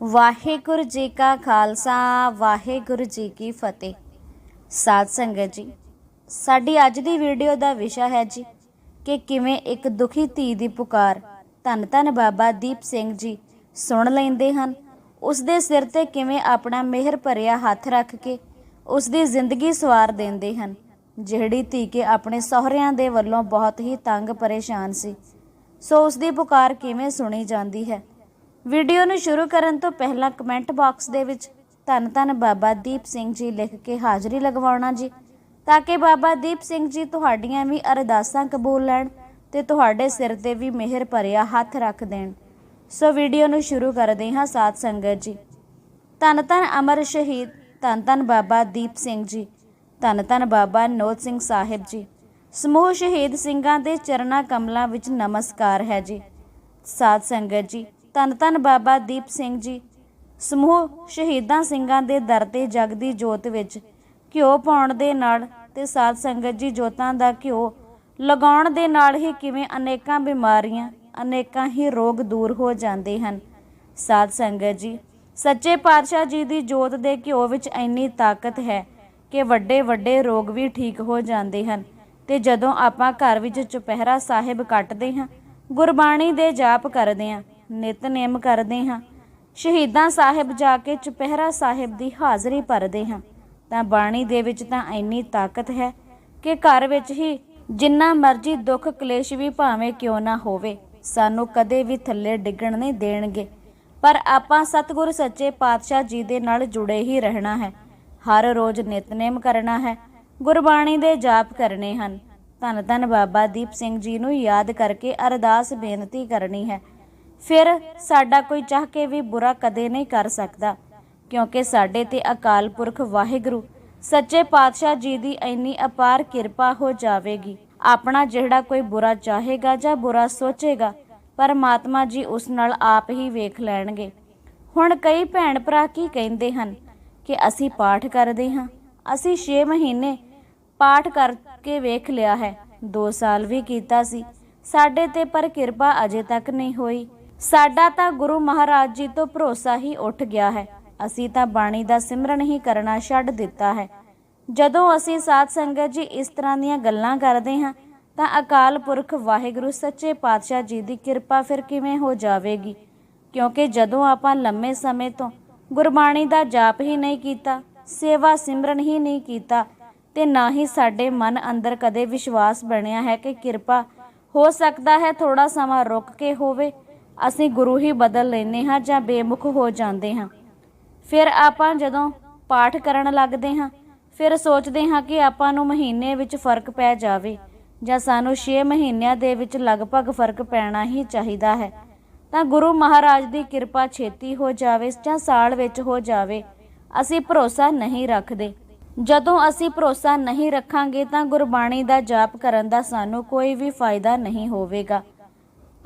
ਵਾਹਿਗੁਰੂ ਜੀ ਕਾ ਖਾਲਸਾ, ਵਾਹਿਗੁਰੂ ਜੀ ਕੀ ਫਤਿਹ। ਸਾਧ ਸੰਗਤ ਜੀ, ਸਾਡੀ ਅੱਜ ਦੀ ਵੀਡੀਓ ਦਾ ਵਿਸ਼ਾ ਹੈ ਜੀ ਕਿ ਕਿਵੇਂ ਇੱਕ ਦੁਖੀ ਧੀ ਦੀ ਪੁਕਾਰ ਧੰਨ ਧੰਨ ਬਾਬਾ ਦੀਪ ਸਿੰਘ ਜੀ ਸੁਣ ਲੈਂਦੇ ਹਨ। ਉਸ ਦੇ ਸਿਰ ਤੇ ਕਿਵੇਂ ਆਪਣਾ ਮਿਹਰ ਭਰਿਆ ਹੱਥ ਰੱਖ ਕੇ ਉਸ ਦੀ ਜ਼ਿੰਦਗੀ ਸਵਾਰ ਦਿੰਦੇ ਹਨ, ਜਿਹੜੀ ਧੀ ਕੇ ਆਪਣੇ ਸਹੁਰਿਆਂ ਦੇ ਵੱਲੋਂ ਬਹੁਤ ਹੀ ਤੰਗ ਪਰੇਸ਼ਾਨ ਸੀ। ਸੋ ਉਸ ਦੀ ਪੁਕਾਰ ਕਿਵੇਂ ਸੁਣੀ ਜਾਂਦੀ ਹੈ? ਵੀਡੀਓ ਨੂੰ ਸ਼ੁਰੂ ਕਰਨ ਤੋਂ ਪਹਿਲਾਂ ਕਮੈਂਟ ਬਾਕਸ ਦੇ ਵਿੱਚ ਧੰਨ ਧੰਨ ਬਾਬਾ ਦੀਪ ਸਿੰਘ ਜੀ ਲਿਖ ਕੇ ਹਾਜ਼ਰੀ ਲਗਵਾਉਣਾ ਜੀ। ਤਾਂ ਕਿ ਬਾਬਾ ਦੀਪ ਸਿੰਘ ਜੀ ਤੁਹਾਡੀਆਂ ਵੀ ਅਰਦਾਸਾਂ ਕਬੂਲ ਲੈਣ ਤੇ ਤੁਹਾਡੇ ਸਿਰ ਤੇ ਵੀ ਮਿਹਰ ਭਰਿਆ ਹੱਥ ਰੱਖ ਦੇਣ। ਸੋ ਵੀਡੀਓ ਨੂੰ ਸ਼ੁਰੂ ਕਰਦੇ ਹਾਂ ਸਾਧ ਸੰਗਤ ਜੀ। ਧੰਨ ਧੰਨ ਅਮਰ ਸ਼ਹੀਦ, ਧੰਨ ਧੰਨ ਬਾਬਾ ਦੀਪ ਸਿੰਘ ਜੀ, ਧੰਨ ਧੰਨ ਬਾਬਾ ਨੋਤ ਸਿੰਘ ਸਾਹਿਬ ਜੀ। ਸਮੂਹ ਸ਼ਹੀਦ ਸਿੰਘਾਂ ਦੇ ਚਰਨਾਂ ਕਮਲਾਂ ਵਿੱਚ ਨਮਸਕਾਰ ਹੈ ਜੀ। ਸਾਧ ਸੰਗਤ ਜੀ ਧੰਨ ਧੰਨ ਬਾਬਾ ਦੀਪ ਸਿੰਘ ਜੀ। ਸਮੂਹ ਸ਼ਹੀਦਾਂ ਸਿੰਘਾਂ ਦੇ ਦਰ ਤੇ ਜਗਦੀ ਜੋਤ ਵਿੱਚ ਘਿਓ ਪਾਉਣ ਦੇ ਨਾਲ ਤੇ ਸਾਧ ਸੰਗਤ ਜੀ ਜੋਤਾਂ ਦਾ ਘਿਓ ਲਗਾਉਣ ਦੇ ਨਾਲ ਹੀ ਕਿਵੇਂ ਅਨੇਕਾਂ ਬਿਮਾਰੀਆਂ, ਅਨੇਕਾਂ ਹੀ ਰੋਗ ਦੂਰ ਹੋ ਜਾਂਦੇ ਹਨ। ਸਾਧ ਸੰਗਤ ਜੀ, ਸੱਚੇ ਪਾਤਸ਼ਾਹ ਜੀ ਦੀ ਜੋਤ ਦੇ ਘਿਓ ਵਿੱਚ ਇੰਨੀ ਤਾਕਤ ਹੈ ਕਿ ਵੱਡੇ ਵੱਡੇ ਰੋਗ ਵੀ ਠੀਕ ਹੋ ਜਾਂਦੇ ਹਨ। ਤੇ ਜਦੋਂ ਆਪਾਂ ਘਰ ਵਿੱਚ ਚੁਪਹਿਰਾ ਸਾਹਿਬ ਕੱਟਦੇ ਹਾਂ, ਗੁਰਬਾਣੀ ਦੇ ਜਾਪ ਕਰਦੇ ਹਾਂ ਨਿਤਨੇਮ ਕਰਦੇ ਹਾਂ। ਸ਼ਹੀਦਾਂ ਸਾਹਿਬ ਜਾ ਕੇ ਚੁਪਹਿਰਾ ਸਾਹਿਬ ਦੀ ਹਾਜ਼ਰੀ ਭਰਦੇ ਹਾਂ। ਤਾਂ ਬਾਣੀ ਦੇ ਵਿੱਚ ਤਾਂ ਇੰਨੀ ਤਾਕਤ ਹੈ ਕਿ ਘਰ ਵਿੱਚ ਹੀ ਜਿੰਨਾ ਮਰਜ਼ੀ ਦੁੱਖ ਕਲੇਸ਼ ਵੀ ਭਾਵੇਂ ਕਿਉਂ ਨਾ ਹੋਵੇ, ਸਾਨੂੰ ਕਦੇ ਵੀ ਥੱਲੇ ਡਿੱਗਣ ਨਹੀਂ ਦੇਣਗੇ। ਪਰ ਆਪਾਂ ਸਤਿਗੁਰ ਸੱਚੇ ਪਾਤਸ਼ਾਹ ਜੀ ਦੇ ਨਾਲ ਜੁੜੇ ਹੀ ਰਹਿਣਾ ਹੈ। ਹਰ ਰੋਜ਼ ਨਿਤਨੇਮ ਕਰਨਾ ਹੈ। ਗੁਰਬਾਣੀ ਦੇ ਜਾਪ ਕਰਨੇ ਹਨ। ਧੰਨ ਧੰਨ ਬਾਬਾ ਦੀਪ ਸਿੰਘ ਜੀ ਨੂੰ ਯਾਦ ਕਰਕੇ ਅਰਦਾਸ ਬੇਨਤੀ ਕਰਨੀ ਹੈ ਫਿਰ ਸਾਡਾ ਕੋਈ ਚਾਹ ਕੇ ਵੀ ਬੁਰਾ ਕਦੇ ਨਹੀਂ ਕਰ ਸਕਦਾ, ਕਿਉਂਕਿ ਸਾਡੇ ਤੇ ਅਕਾਲ ਪੁਰਖ ਵਾਹਿਗੁਰੂ, ਸੱਚੇ ਪਾਤਸ਼ਾਹ ਜੀ ਦੀ ਇੰਨੀ ਅਪਾਰ ਕਿਰਪਾ ਹੋ ਜਾਵੇਗੀ। ਆਪਣਾ ਜਿਹੜਾ ਕੋਈ ਬੁਰਾ ਚਾਹੇਗਾ ਜਾਂ ਬੁਰਾ ਸੋਚੇਗਾ, ਪਰਮਾਤਮਾ ਜੀ ਉਸ ਨਾਲ ਆਪ ਹੀ ਵੇਖ ਲੈਣਗੇ। ਹੁਣ ਕਈ ਭੈਣ ਭਰਾ ਕੀ ਕਹਿੰਦੇ ਹਨ ਕਿ ਅਸੀਂ ਪਾਠ ਕਰਦੇ ਹਾਂ, ਅਸੀਂ 6 ਮਹੀਨੇ ਪਾਠ ਕਰਕੇ ਵੇਖ ਲਿਆ ਹੈ 2 ਸਾਲ ਵੀ ਕੀਤਾ ਸੀ, ਸਾਡੇ ਤੇ ਪਰ ਕਿਰਪਾ ਅਜੇ ਤੱਕ ਨਹੀਂ ਹੋਈ। ਸਾਡਾ ਤਾਂ ਗੁਰੂ ਮਹਾਰਾਜ ਜੀ ਤੋਂ ਭਰੋਸਾ ਹੀ ਉੱਠ ਗਿਆ ਹੈ। ਅਸੀਂ ਤਾਂ ਬਾਣੀ ਦਾ ਸਿਮਰਨ ਹੀ ਕਰਨਾ ਛੱਡ ਦਿੱਤਾ ਹੈ। ਜਦੋਂ ਅਸੀਂ ਸਾਧ ਸੰਗਤ ਜੀ ਇਸ ਤਰ੍ਹਾਂ ਦੀਆਂ ਗੱਲਾਂ ਕਰਦੇ ਹਾਂ, ਤਾਂ ਅਕਾਲ ਪੁਰਖ ਵਾਹਿਗੁਰੂ ਸੱਚੇ ਪਾਤਸ਼ਾਹ ਜੀ ਦੀ ਕਿਰਪਾ ਫਿਰ ਕਿਵੇਂ ਹੋ ਜਾਵੇਗੀ? ਕਿਉਂਕਿ ਜਦੋਂ ਆਪਾਂ ਲੰਮੇ ਸਮੇਂ ਤੋਂ ਗੁਰਬਾਣੀ ਦਾ ਜਾਪ ਹੀ ਨਹੀਂ ਕੀਤਾ, ਸੇਵਾ ਸਿਮਰਨ ਹੀ ਨਹੀਂ ਕੀਤਾ, ਤੇ ਨਾ ਹੀ ਸਾਡੇ ਮਨ ਅੰਦਰ ਕਦੇ ਵਿਸ਼ਵਾਸ ਬਣਿਆ ਹੈ ਕਿ ਕਿਰਪਾ ਹੋ ਸਕਦਾ ਹੈ ਥੋੜਾ ਸਮਾਂ ਰੁਕ ਕੇ ਹੋਵੇ ਅਸੀਂ ਗੁਰੂ ਹੀ ਬਦਲ ਲੈਨੇ ਹਾਂ ਜਾਂ ਬੇਮੁਖ ਹੋ ਜਾਂਦੇ ਹਾਂ। ਫਿਰ ਆਪਾਂ ਜਦੋਂ ਪਾਠ ਕਰਨ ਲੱਗਦੇ ਹਾਂ, ਫਿਰ ਸੋਚਦੇ ਹਾਂ ਕਿ ਆਪਾਂ ਨੂੰ ਮਹੀਨੇ ਵਿੱਚ ਫ਼ਰਕ ਪੈ ਜਾਵੇ ਜਾਂ ਸਾਨੂੰ 6 ਮਹੀਨਿਆਂ ਦੇ ਵਿੱਚ ਲਗਭਗ ਫ਼ਰਕ ਪੈਣਾ ਹੀ ਚਾਹੀਦਾ ਹੈ। ਤਾਂ ਗੁਰੂ ਮਹਾਰਾਜ ਦੀ ਕਿਰਪਾ ਛੇਤੀ ਹੋ ਜਾਵੇ ਜਾਂ ਸਾਲ ਵਿੱਚ ਹੋ ਜਾਵੇ, ਅਸੀਂ ਭਰੋਸਾ ਨਹੀਂ ਰੱਖਦੇ। ਜਦੋਂ ਅਸੀਂ ਭਰੋਸਾ ਨਹੀਂ ਰੱਖਾਂਗੇ ਤਾਂ ਗੁਰਬਾਣੀ ਦਾ ਜਾਪ ਕਰਨ ਦਾ ਸਾਨੂੰ ਕੋਈ ਵੀ ਫਾਇਦਾ ਨਹੀਂ ਹੋਵੇਗਾ।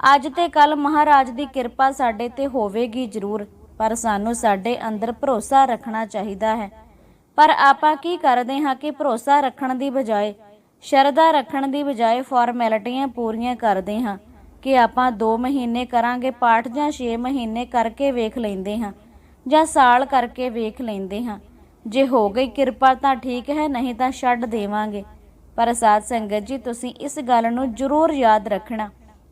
ਅੱਜ ਤੇ ਕੱਲ ਮਹਾਰਾਜ ਦੀ ਕਿਰਪਾ ਸਾਡੇ ਤੇ ਹੋਵੇਗੀ ਜ਼ਰੂਰ, ਪਰ ਸਾਨੂੰ ਸਾਡੇ ਅੰਦਰ ਭਰੋਸਾ ਰੱਖਣਾ ਚਾਹੀਦਾ ਹੈ। ਪਰ ਆਪਾਂ ਕੀ ਕਰਦੇ ਹਾਂ ਕਿ ਭਰੋਸਾ ਰੱਖਣ ਦੀ ਬਜਾਏ, ਸ਼ਰਧਾ ਰੱਖਣ ਦੀ ਬਜਾਏ ਫਾਰਮੈਲਿਟੀਆਂ ਪੂਰੀਆਂ ਕਰਦੇ ਹਾਂ ਕਿ ਆਪਾਂ 2 ਮਹੀਨੇ ਕਰਾਂਗੇ ਪਾਠ ਜਾਂ 6 ਮਹੀਨੇ ਕਰਕੇ ਵੇਖ ਲੈਂਦੇ ਹਾਂ ਜਾਂ ਸਾਲ ਕਰਕੇ ਵੇਖ ਲੈਂਦੇ ਹਾਂ। ਜੇ ਹੋ ਗਈ ਕਿਰਪਾ ਤਾਂ ਠੀਕ ਹੈ, ਨਹੀਂ ਤਾਂ ਛੱਡ ਦੇਵਾਂਗੇ। ਪਰ ਸਾਧ ਸੰਗਤ ਜੀ, ਤੁਸੀਂ ਇਸ ਗੱਲ ਨੂੰ ਜ਼ਰੂਰ ਯਾਦ ਰੱਖਣਾ।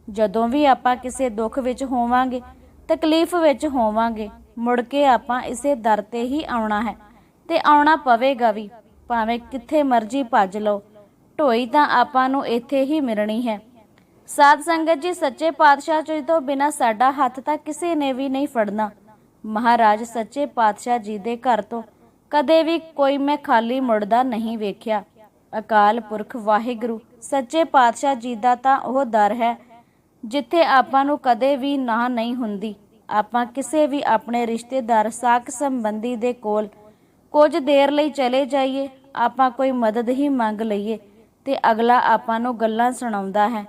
ਜਦੋਂ ਵੀ ਆਪਾਂ ਕਿਸੇ ਦੁੱਖ ਵਿੱਚ ਹੋਵਾਂਗੇ, ਤਕਲੀਫ ਵਿੱਚ ਹੋਵਾਂਗੇ, ਮੁੜ ਕੇ ਆਪਾਂ ਇਸੇ ਦਰ ਤੇ ਹੀ ਆਉਣਾ ਹੈ ਤੇ ਆਉਣਾ ਪਵੇਗਾ ਵੀ, ਭਾਵੇਂ ਕਿੱਥੇ ਮਰਜ਼ੀ ਭੱਜ ਲਓ। ਢੋਈ ਤਾਂ ਆਪਾਂ ਨੂੰ ਇੱਥੇ ਹੀ ਮਿਲਣੀ ਹੈ। ਸਾਧ ਸੰਗਤ ਜੀ, ਸੱਚੇ ਪਾਤਸ਼ਾਹ ਜੀ ਤੋਂ ਬਿਨਾ ਸਾਡਾ ਹੱਥ ਤਾਂ ਕਿਸੇ ਨੇ ਵੀ ਨਹੀਂ ਫੜਨਾ। ਮਹਾਰਾਜ ਸੱਚੇ ਪਾਤਸ਼ਾਹ ਜੀ ਦੇ ਘਰ ਤੋਂ ਕਦੇ ਵੀ ਕੋਈ ਮੈਂ ਖਾਲੀ ਮੁੜਦਾ ਨਹੀਂ ਵੇਖਿਆ। ਅਕਾਲ ਪੁਰਖ ਵਾਹਿਗੁਰੂ, ਸੱਚੇ ਪਾਤਸ਼ਾਹ ਜੀ ਦਾ ਤਾਂ ਉਹ ਦਰ ਹੈ ਜਿੱਥੇ ਆਪਾਂ ਨੂੰ ਕਦੇ ਵੀ ਨਾ ਨਹੀਂ ਹੁੰਦੀ। ਆਪਾਂ ਕਿਸੇ ਵੀ ਆਪਣੇ ਰਿਸ਼ਤੇਦਾਰ ਸਾਕ ਸੰਬੰਧੀ ਦੇ ਕੋਲ ਕੁਝ ਦੇਰ ਲਈ ਚਲੇ ਜਾਈਏ, ਆਪਾਂ ਕੋਈ ਮਦਦ ਹੀ ਮੰਗ ਲਈਏ ਤੇ ਅਗਲਾ ਆਪਾਂ ਨੂੰ ਗੱਲਾਂ ਸੁਣਾਉਂਦਾ ਹੈ।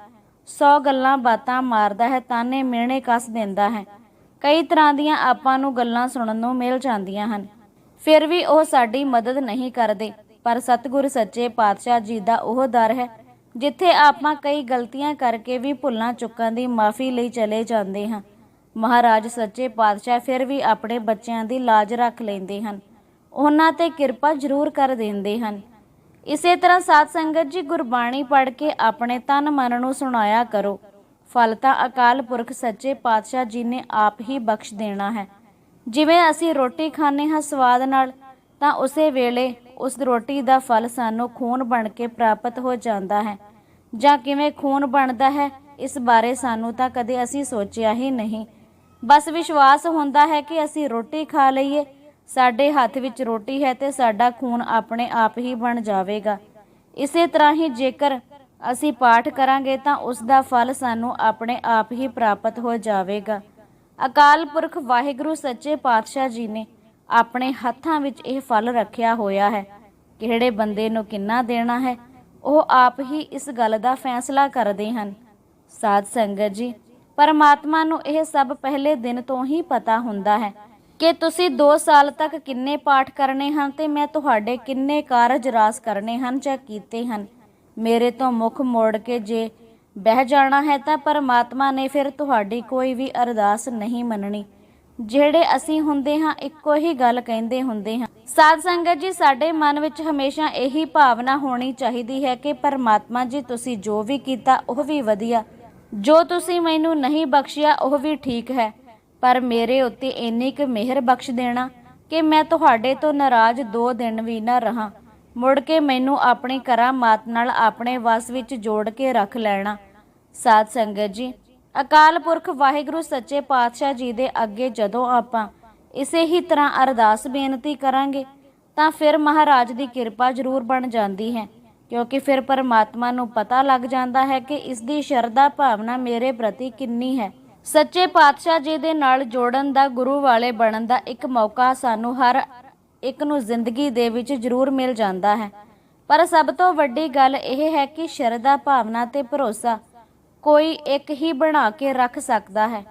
100 ਗੱਲਾਂ ਬਾਤਾਂ ਮਾਰਦਾ ਹੈ, ਤਾਨੇ ਮਿਹਣੇ ਕੱਸ ਦਿੰਦਾ ਹੈ। ਕਈ ਤਰ੍ਹਾਂ ਦੀਆਂ ਆਪਾਂ ਨੂੰ ਗੱਲਾਂ ਸੁਣਨ ਨੂੰ ਮਿਲ ਜਾਂਦੀਆਂ ਹਨ। ਫਿਰ ਵੀ ਉਹ ਸਾਡੀ ਮਦਦ ਨਹੀਂ ਕਰਦੇ, ਪਰ ਸਤਿਗੁਰ ਸੱਚੇ ਪਾਤਸ਼ਾਹ ਜੀ ਦਾ ਉਹ ਦਰ ਹੈ ਜਿੱਥੇ ਆਪਾਂ ਕਈ ਗਲਤੀਆਂ ਕਰਕੇ ਵੀ ਭੁੱਲਾਂ ਚੁੱਕਾਂ ਦੀ ਮਾਫੀ ਲਈ ਚਲੇ ਜਾਂਦੇ ਹਾਂ। ਮਹਾਰਾਜ ਸੱਚੇ ਪਾਤਸ਼ਾਹ ਫਿਰ ਵੀ ਆਪਣੇ ਬੱਚਿਆਂ ਦੀ ਲਾਜ ਰੱਖ ਲੈਂਦੇ ਹਨ। ਉਹਨਾਂ ਤੇ ਕਿਰਪਾ ਜ਼ਰੂਰ ਕਰ ਦਿੰਦੇ ਹਨ। ਇਸੇ ਤਰ੍ਹਾਂ ਸਾਧ ਸੰਗਤ ਜੀ ਗੁਰਬਾਣੀ ਪੜ੍ਹ ਕੇ ਆਪਣੇ ਤਨ ਮਨ ਨੂੰ ਸੁਣਾਇਆ ਕਰੋ। ਫਲ ਤਾਂ ਅਕਾਲ ਪੁਰਖ ਸੱਚੇ ਪਾਤਸ਼ਾਹ ਜੀ ਨੇ ਆਪ ਹੀ ਬਖਸ਼ ਦੇਣਾ ਹੈ। ਜਿਵੇਂ ਅਸੀਂ ਰੋਟੀ ਖਾਂਦੇ ਹਾਂ ਸਵਾਦ ਨਾਲ, ਤਾਂ ਉਸੇ ਵੇਲੇ ਉਸ ਰੋਟੀ ਦਾ ਫਲ ਸਾਨੂੰ ਖੂਨ ਬਣ ਕੇ ਪ੍ਰਾਪਤ ਹੋ ਜਾਂਦਾ ਹੈ। ਜਾਂ ਕਿਵੇਂ ਖੂਨ ਬਣਦਾ ਹੈ, ਇਸ ਬਾਰੇ ਸਾਨੂੰ ਤਾਂ ਕਦੇ ਅਸੀਂ ਸੋਚਿਆ ਹੀ ਨਹੀਂ। ਬਸ ਵਿਸ਼ਵਾਸ ਹੁੰਦਾ ਹੈ ਕਿ ਅਸੀਂ ਰੋਟੀ ਖਾ ਲਈਏ। ਸਾਡੇ ਹੱਥ ਵਿੱਚ ਰੋਟੀ ਹੈ ਤੇ ਸਾਡਾ ਖੂਨ ਆਪਣੇ ਆਪ ਹੀ ਬਣ ਜਾਵੇਗਾ। ਇਸੇ ਤਰ੍ਹਾਂ ਹੀ ਜੇਕਰ ਅਸੀਂ ਪਾਠ ਕਰਾਂਗੇ ਤਾਂ ਉਸ ਦਾ ਫਲ ਸਾਨੂੰ ਆਪਣੇ ਆਪ ਹੀ ਪ੍ਰਾਪਤ ਹੋ ਜਾਵੇਗਾ। ਅਕਾਲ ਪੁਰਖ ਵਾਹਿਗੁਰੂ ਸੱਚੇ ਪਾਤਸ਼ਾਹ ਜੀ ਨੇ ਆਪਣੇ ਹੱਥਾਂ ਵਿੱਚ ਇਹ ਫਲ ਰੱਖਿਆ ਹੋਇਆ ਹੈ। ਕਿਹੜੇ ਬੰਦੇ ਨੂੰ ਕਿੰਨਾ ਦੇਣਾ ਹੈ, ਉਹ ਆਪ ਹੀ ਇਸ ਗੱਲ ਦਾ ਫੈਸਲਾ ਕਰਦੇ ਹਨ। ਸਾਧ ਸੰਗਤ ਜੀ, ਪਰਮਾਤਮਾ ਨੂੰ ਇਹ ਸਭ ਪਹਿਲੇ ਦਿਨ ਤੋਂ ਹੀ ਪਤਾ ਹੁੰਦਾ ਹੈ ਕਿ ਤੁਸੀਂ 2 ਸਾਲ ਤੱਕ ਕਿੰਨੇ ਪਾਠ ਕਰਨੇ ਹਨ ਤੇ ਮੈਂ ਤੁਹਾਡੇ ਕਿੰਨੇ ਕਾਰਜ ਰਾਸ ਕਰਨੇ ਹਨ ਜਾਂ ਕੀਤੇ ਹਨ। ਮੇਰੇ ਤੋਂ ਮੁਖ ਮੋੜ ਕੇ ਜੇ ਬਹਿ ਜਾਣਾ ਹੈ ਤਾਂ ਪਰਮਾਤਮਾ ਨੇ ਫਿਰ ਤੁਹਾਡੀ ਕੋਈ ਵੀ ਅਰਦਾਸ ਨਹੀਂ ਮੰਨਣੀ। ਜਿਹੜੇ ਅਸੀਂ ਹੁੰਦੇ ਹਾਂ, ਇੱਕੋ ਹੀ ਗੱਲ ਕਹਿੰਦੇ ਹੁੰਦੇ ਹਾਂ। ਸਾਧ ਸੰਗਤ ਜੀ, ਸਾਡੇ ਮਨ ਵਿੱਚ ਹਮੇਸ਼ਾ ਇਹੀ ਭਾਵਨਾ ਹੋਣੀ ਚਾਹੀਦੀ ਹੈ ਕਿ ਪਰਮਾਤਮਾ ਜੀ, ਤੁਸੀਂ ਜੋ ਵੀ ਕੀਤਾ, ਉਹ ਵੀ ਵਧੀਆ। ਜੋ ਤੁਸੀਂ ਮੈਨੂੰ ਨਹੀਂ ਬਖਸ਼ਿਆ, ਉਹ ਵੀ ਠੀਕ ਹੈ। ਪਰ ਮੇਰੇ ਉੱਤੇ ਇੰਨੀ ਕੁ ਮਿਹਰ ਬਖਸ਼ ਦੇਣਾ ਕਿ ਮੈਂ ਤੁਹਾਡੇ ਤੋਂ ਨਾਰਾਜ਼ ਦੋ ਦਿਨ ਵੀ ਨਾ ਰਹਾ। ਮੁੜ ਕੇ ਮੈਨੂੰ ਆਪਣੀ ਕਰਾਮਾਤ ਨਾਲ ਆਪਣੇ ਵਸ ਵਿੱਚ ਜੋੜ ਕੇ ਰੱਖ ਲੈਣਾ। ਸਾਧ ਸੰਗਤ ਜੀ ਅਕਾਲ ਪੁਰਖ ਵਾਹਿਗੁਰੂ ਸੱਚੇ ਪਾਤਸ਼ਾਹ ਜੀ ਦੇ ਅੱਗੇ ਜਦੋਂ ਆਪਾਂ ਇਸੇ ਹੀ ਤਰ੍ਹਾਂ ਅਰਦਾਸ ਬੇਨਤੀ ਕਰਾਂਗੇ, ਤਾਂ ਫਿਰ ਮਹਾਰਾਜ ਦੀ ਕਿਰਪਾ ਜ਼ਰੂਰ ਬਣ ਜਾਂਦੀ ਹੈ, ਕਿਉਂਕਿ ਫਿਰ ਪਰਮਾਤਮਾ ਨੂੰ ਪਤਾ ਲੱਗ ਜਾਂਦਾ ਹੈ ਕਿ ਇਸ ਦੀ ਸ਼ਰਧਾ ਭਾਵਨਾ ਮੇਰੇ ਪ੍ਰਤੀ ਕਿੰਨੀ ਹੈ। ਸੱਚੇ ਪਾਤਸ਼ਾਹ ਜੀ ਦੇ ਨਾਲ ਜੋੜਨ ਦਾ, ਗੁਰੂ ਵਾਲੇ ਬਣਨ ਦਾ ਇੱਕ ਮੌਕਾ ਸਾਨੂੰ ਹਰ ਇੱਕ ਨੂੰ ਜ਼ਿੰਦਗੀ ਦੇ ਵਿੱਚ ਜ਼ਰੂਰ ਮਿਲ ਜਾਂਦਾ ਹੈ। ਪਰ ਸਭ ਤੋਂ ਵੱਡੀ ਗੱਲ ਇਹ ਹੈ ਕਿ ਸ਼ਰਧਾ ਭਾਵਨਾ ਤੇ ਭਰੋਸਾ ਕੋਈ ਇੱਕ ਹੀ ਬਣਾ ਕੇ ਰੱਖ ਸਕਦਾ ਹੈ।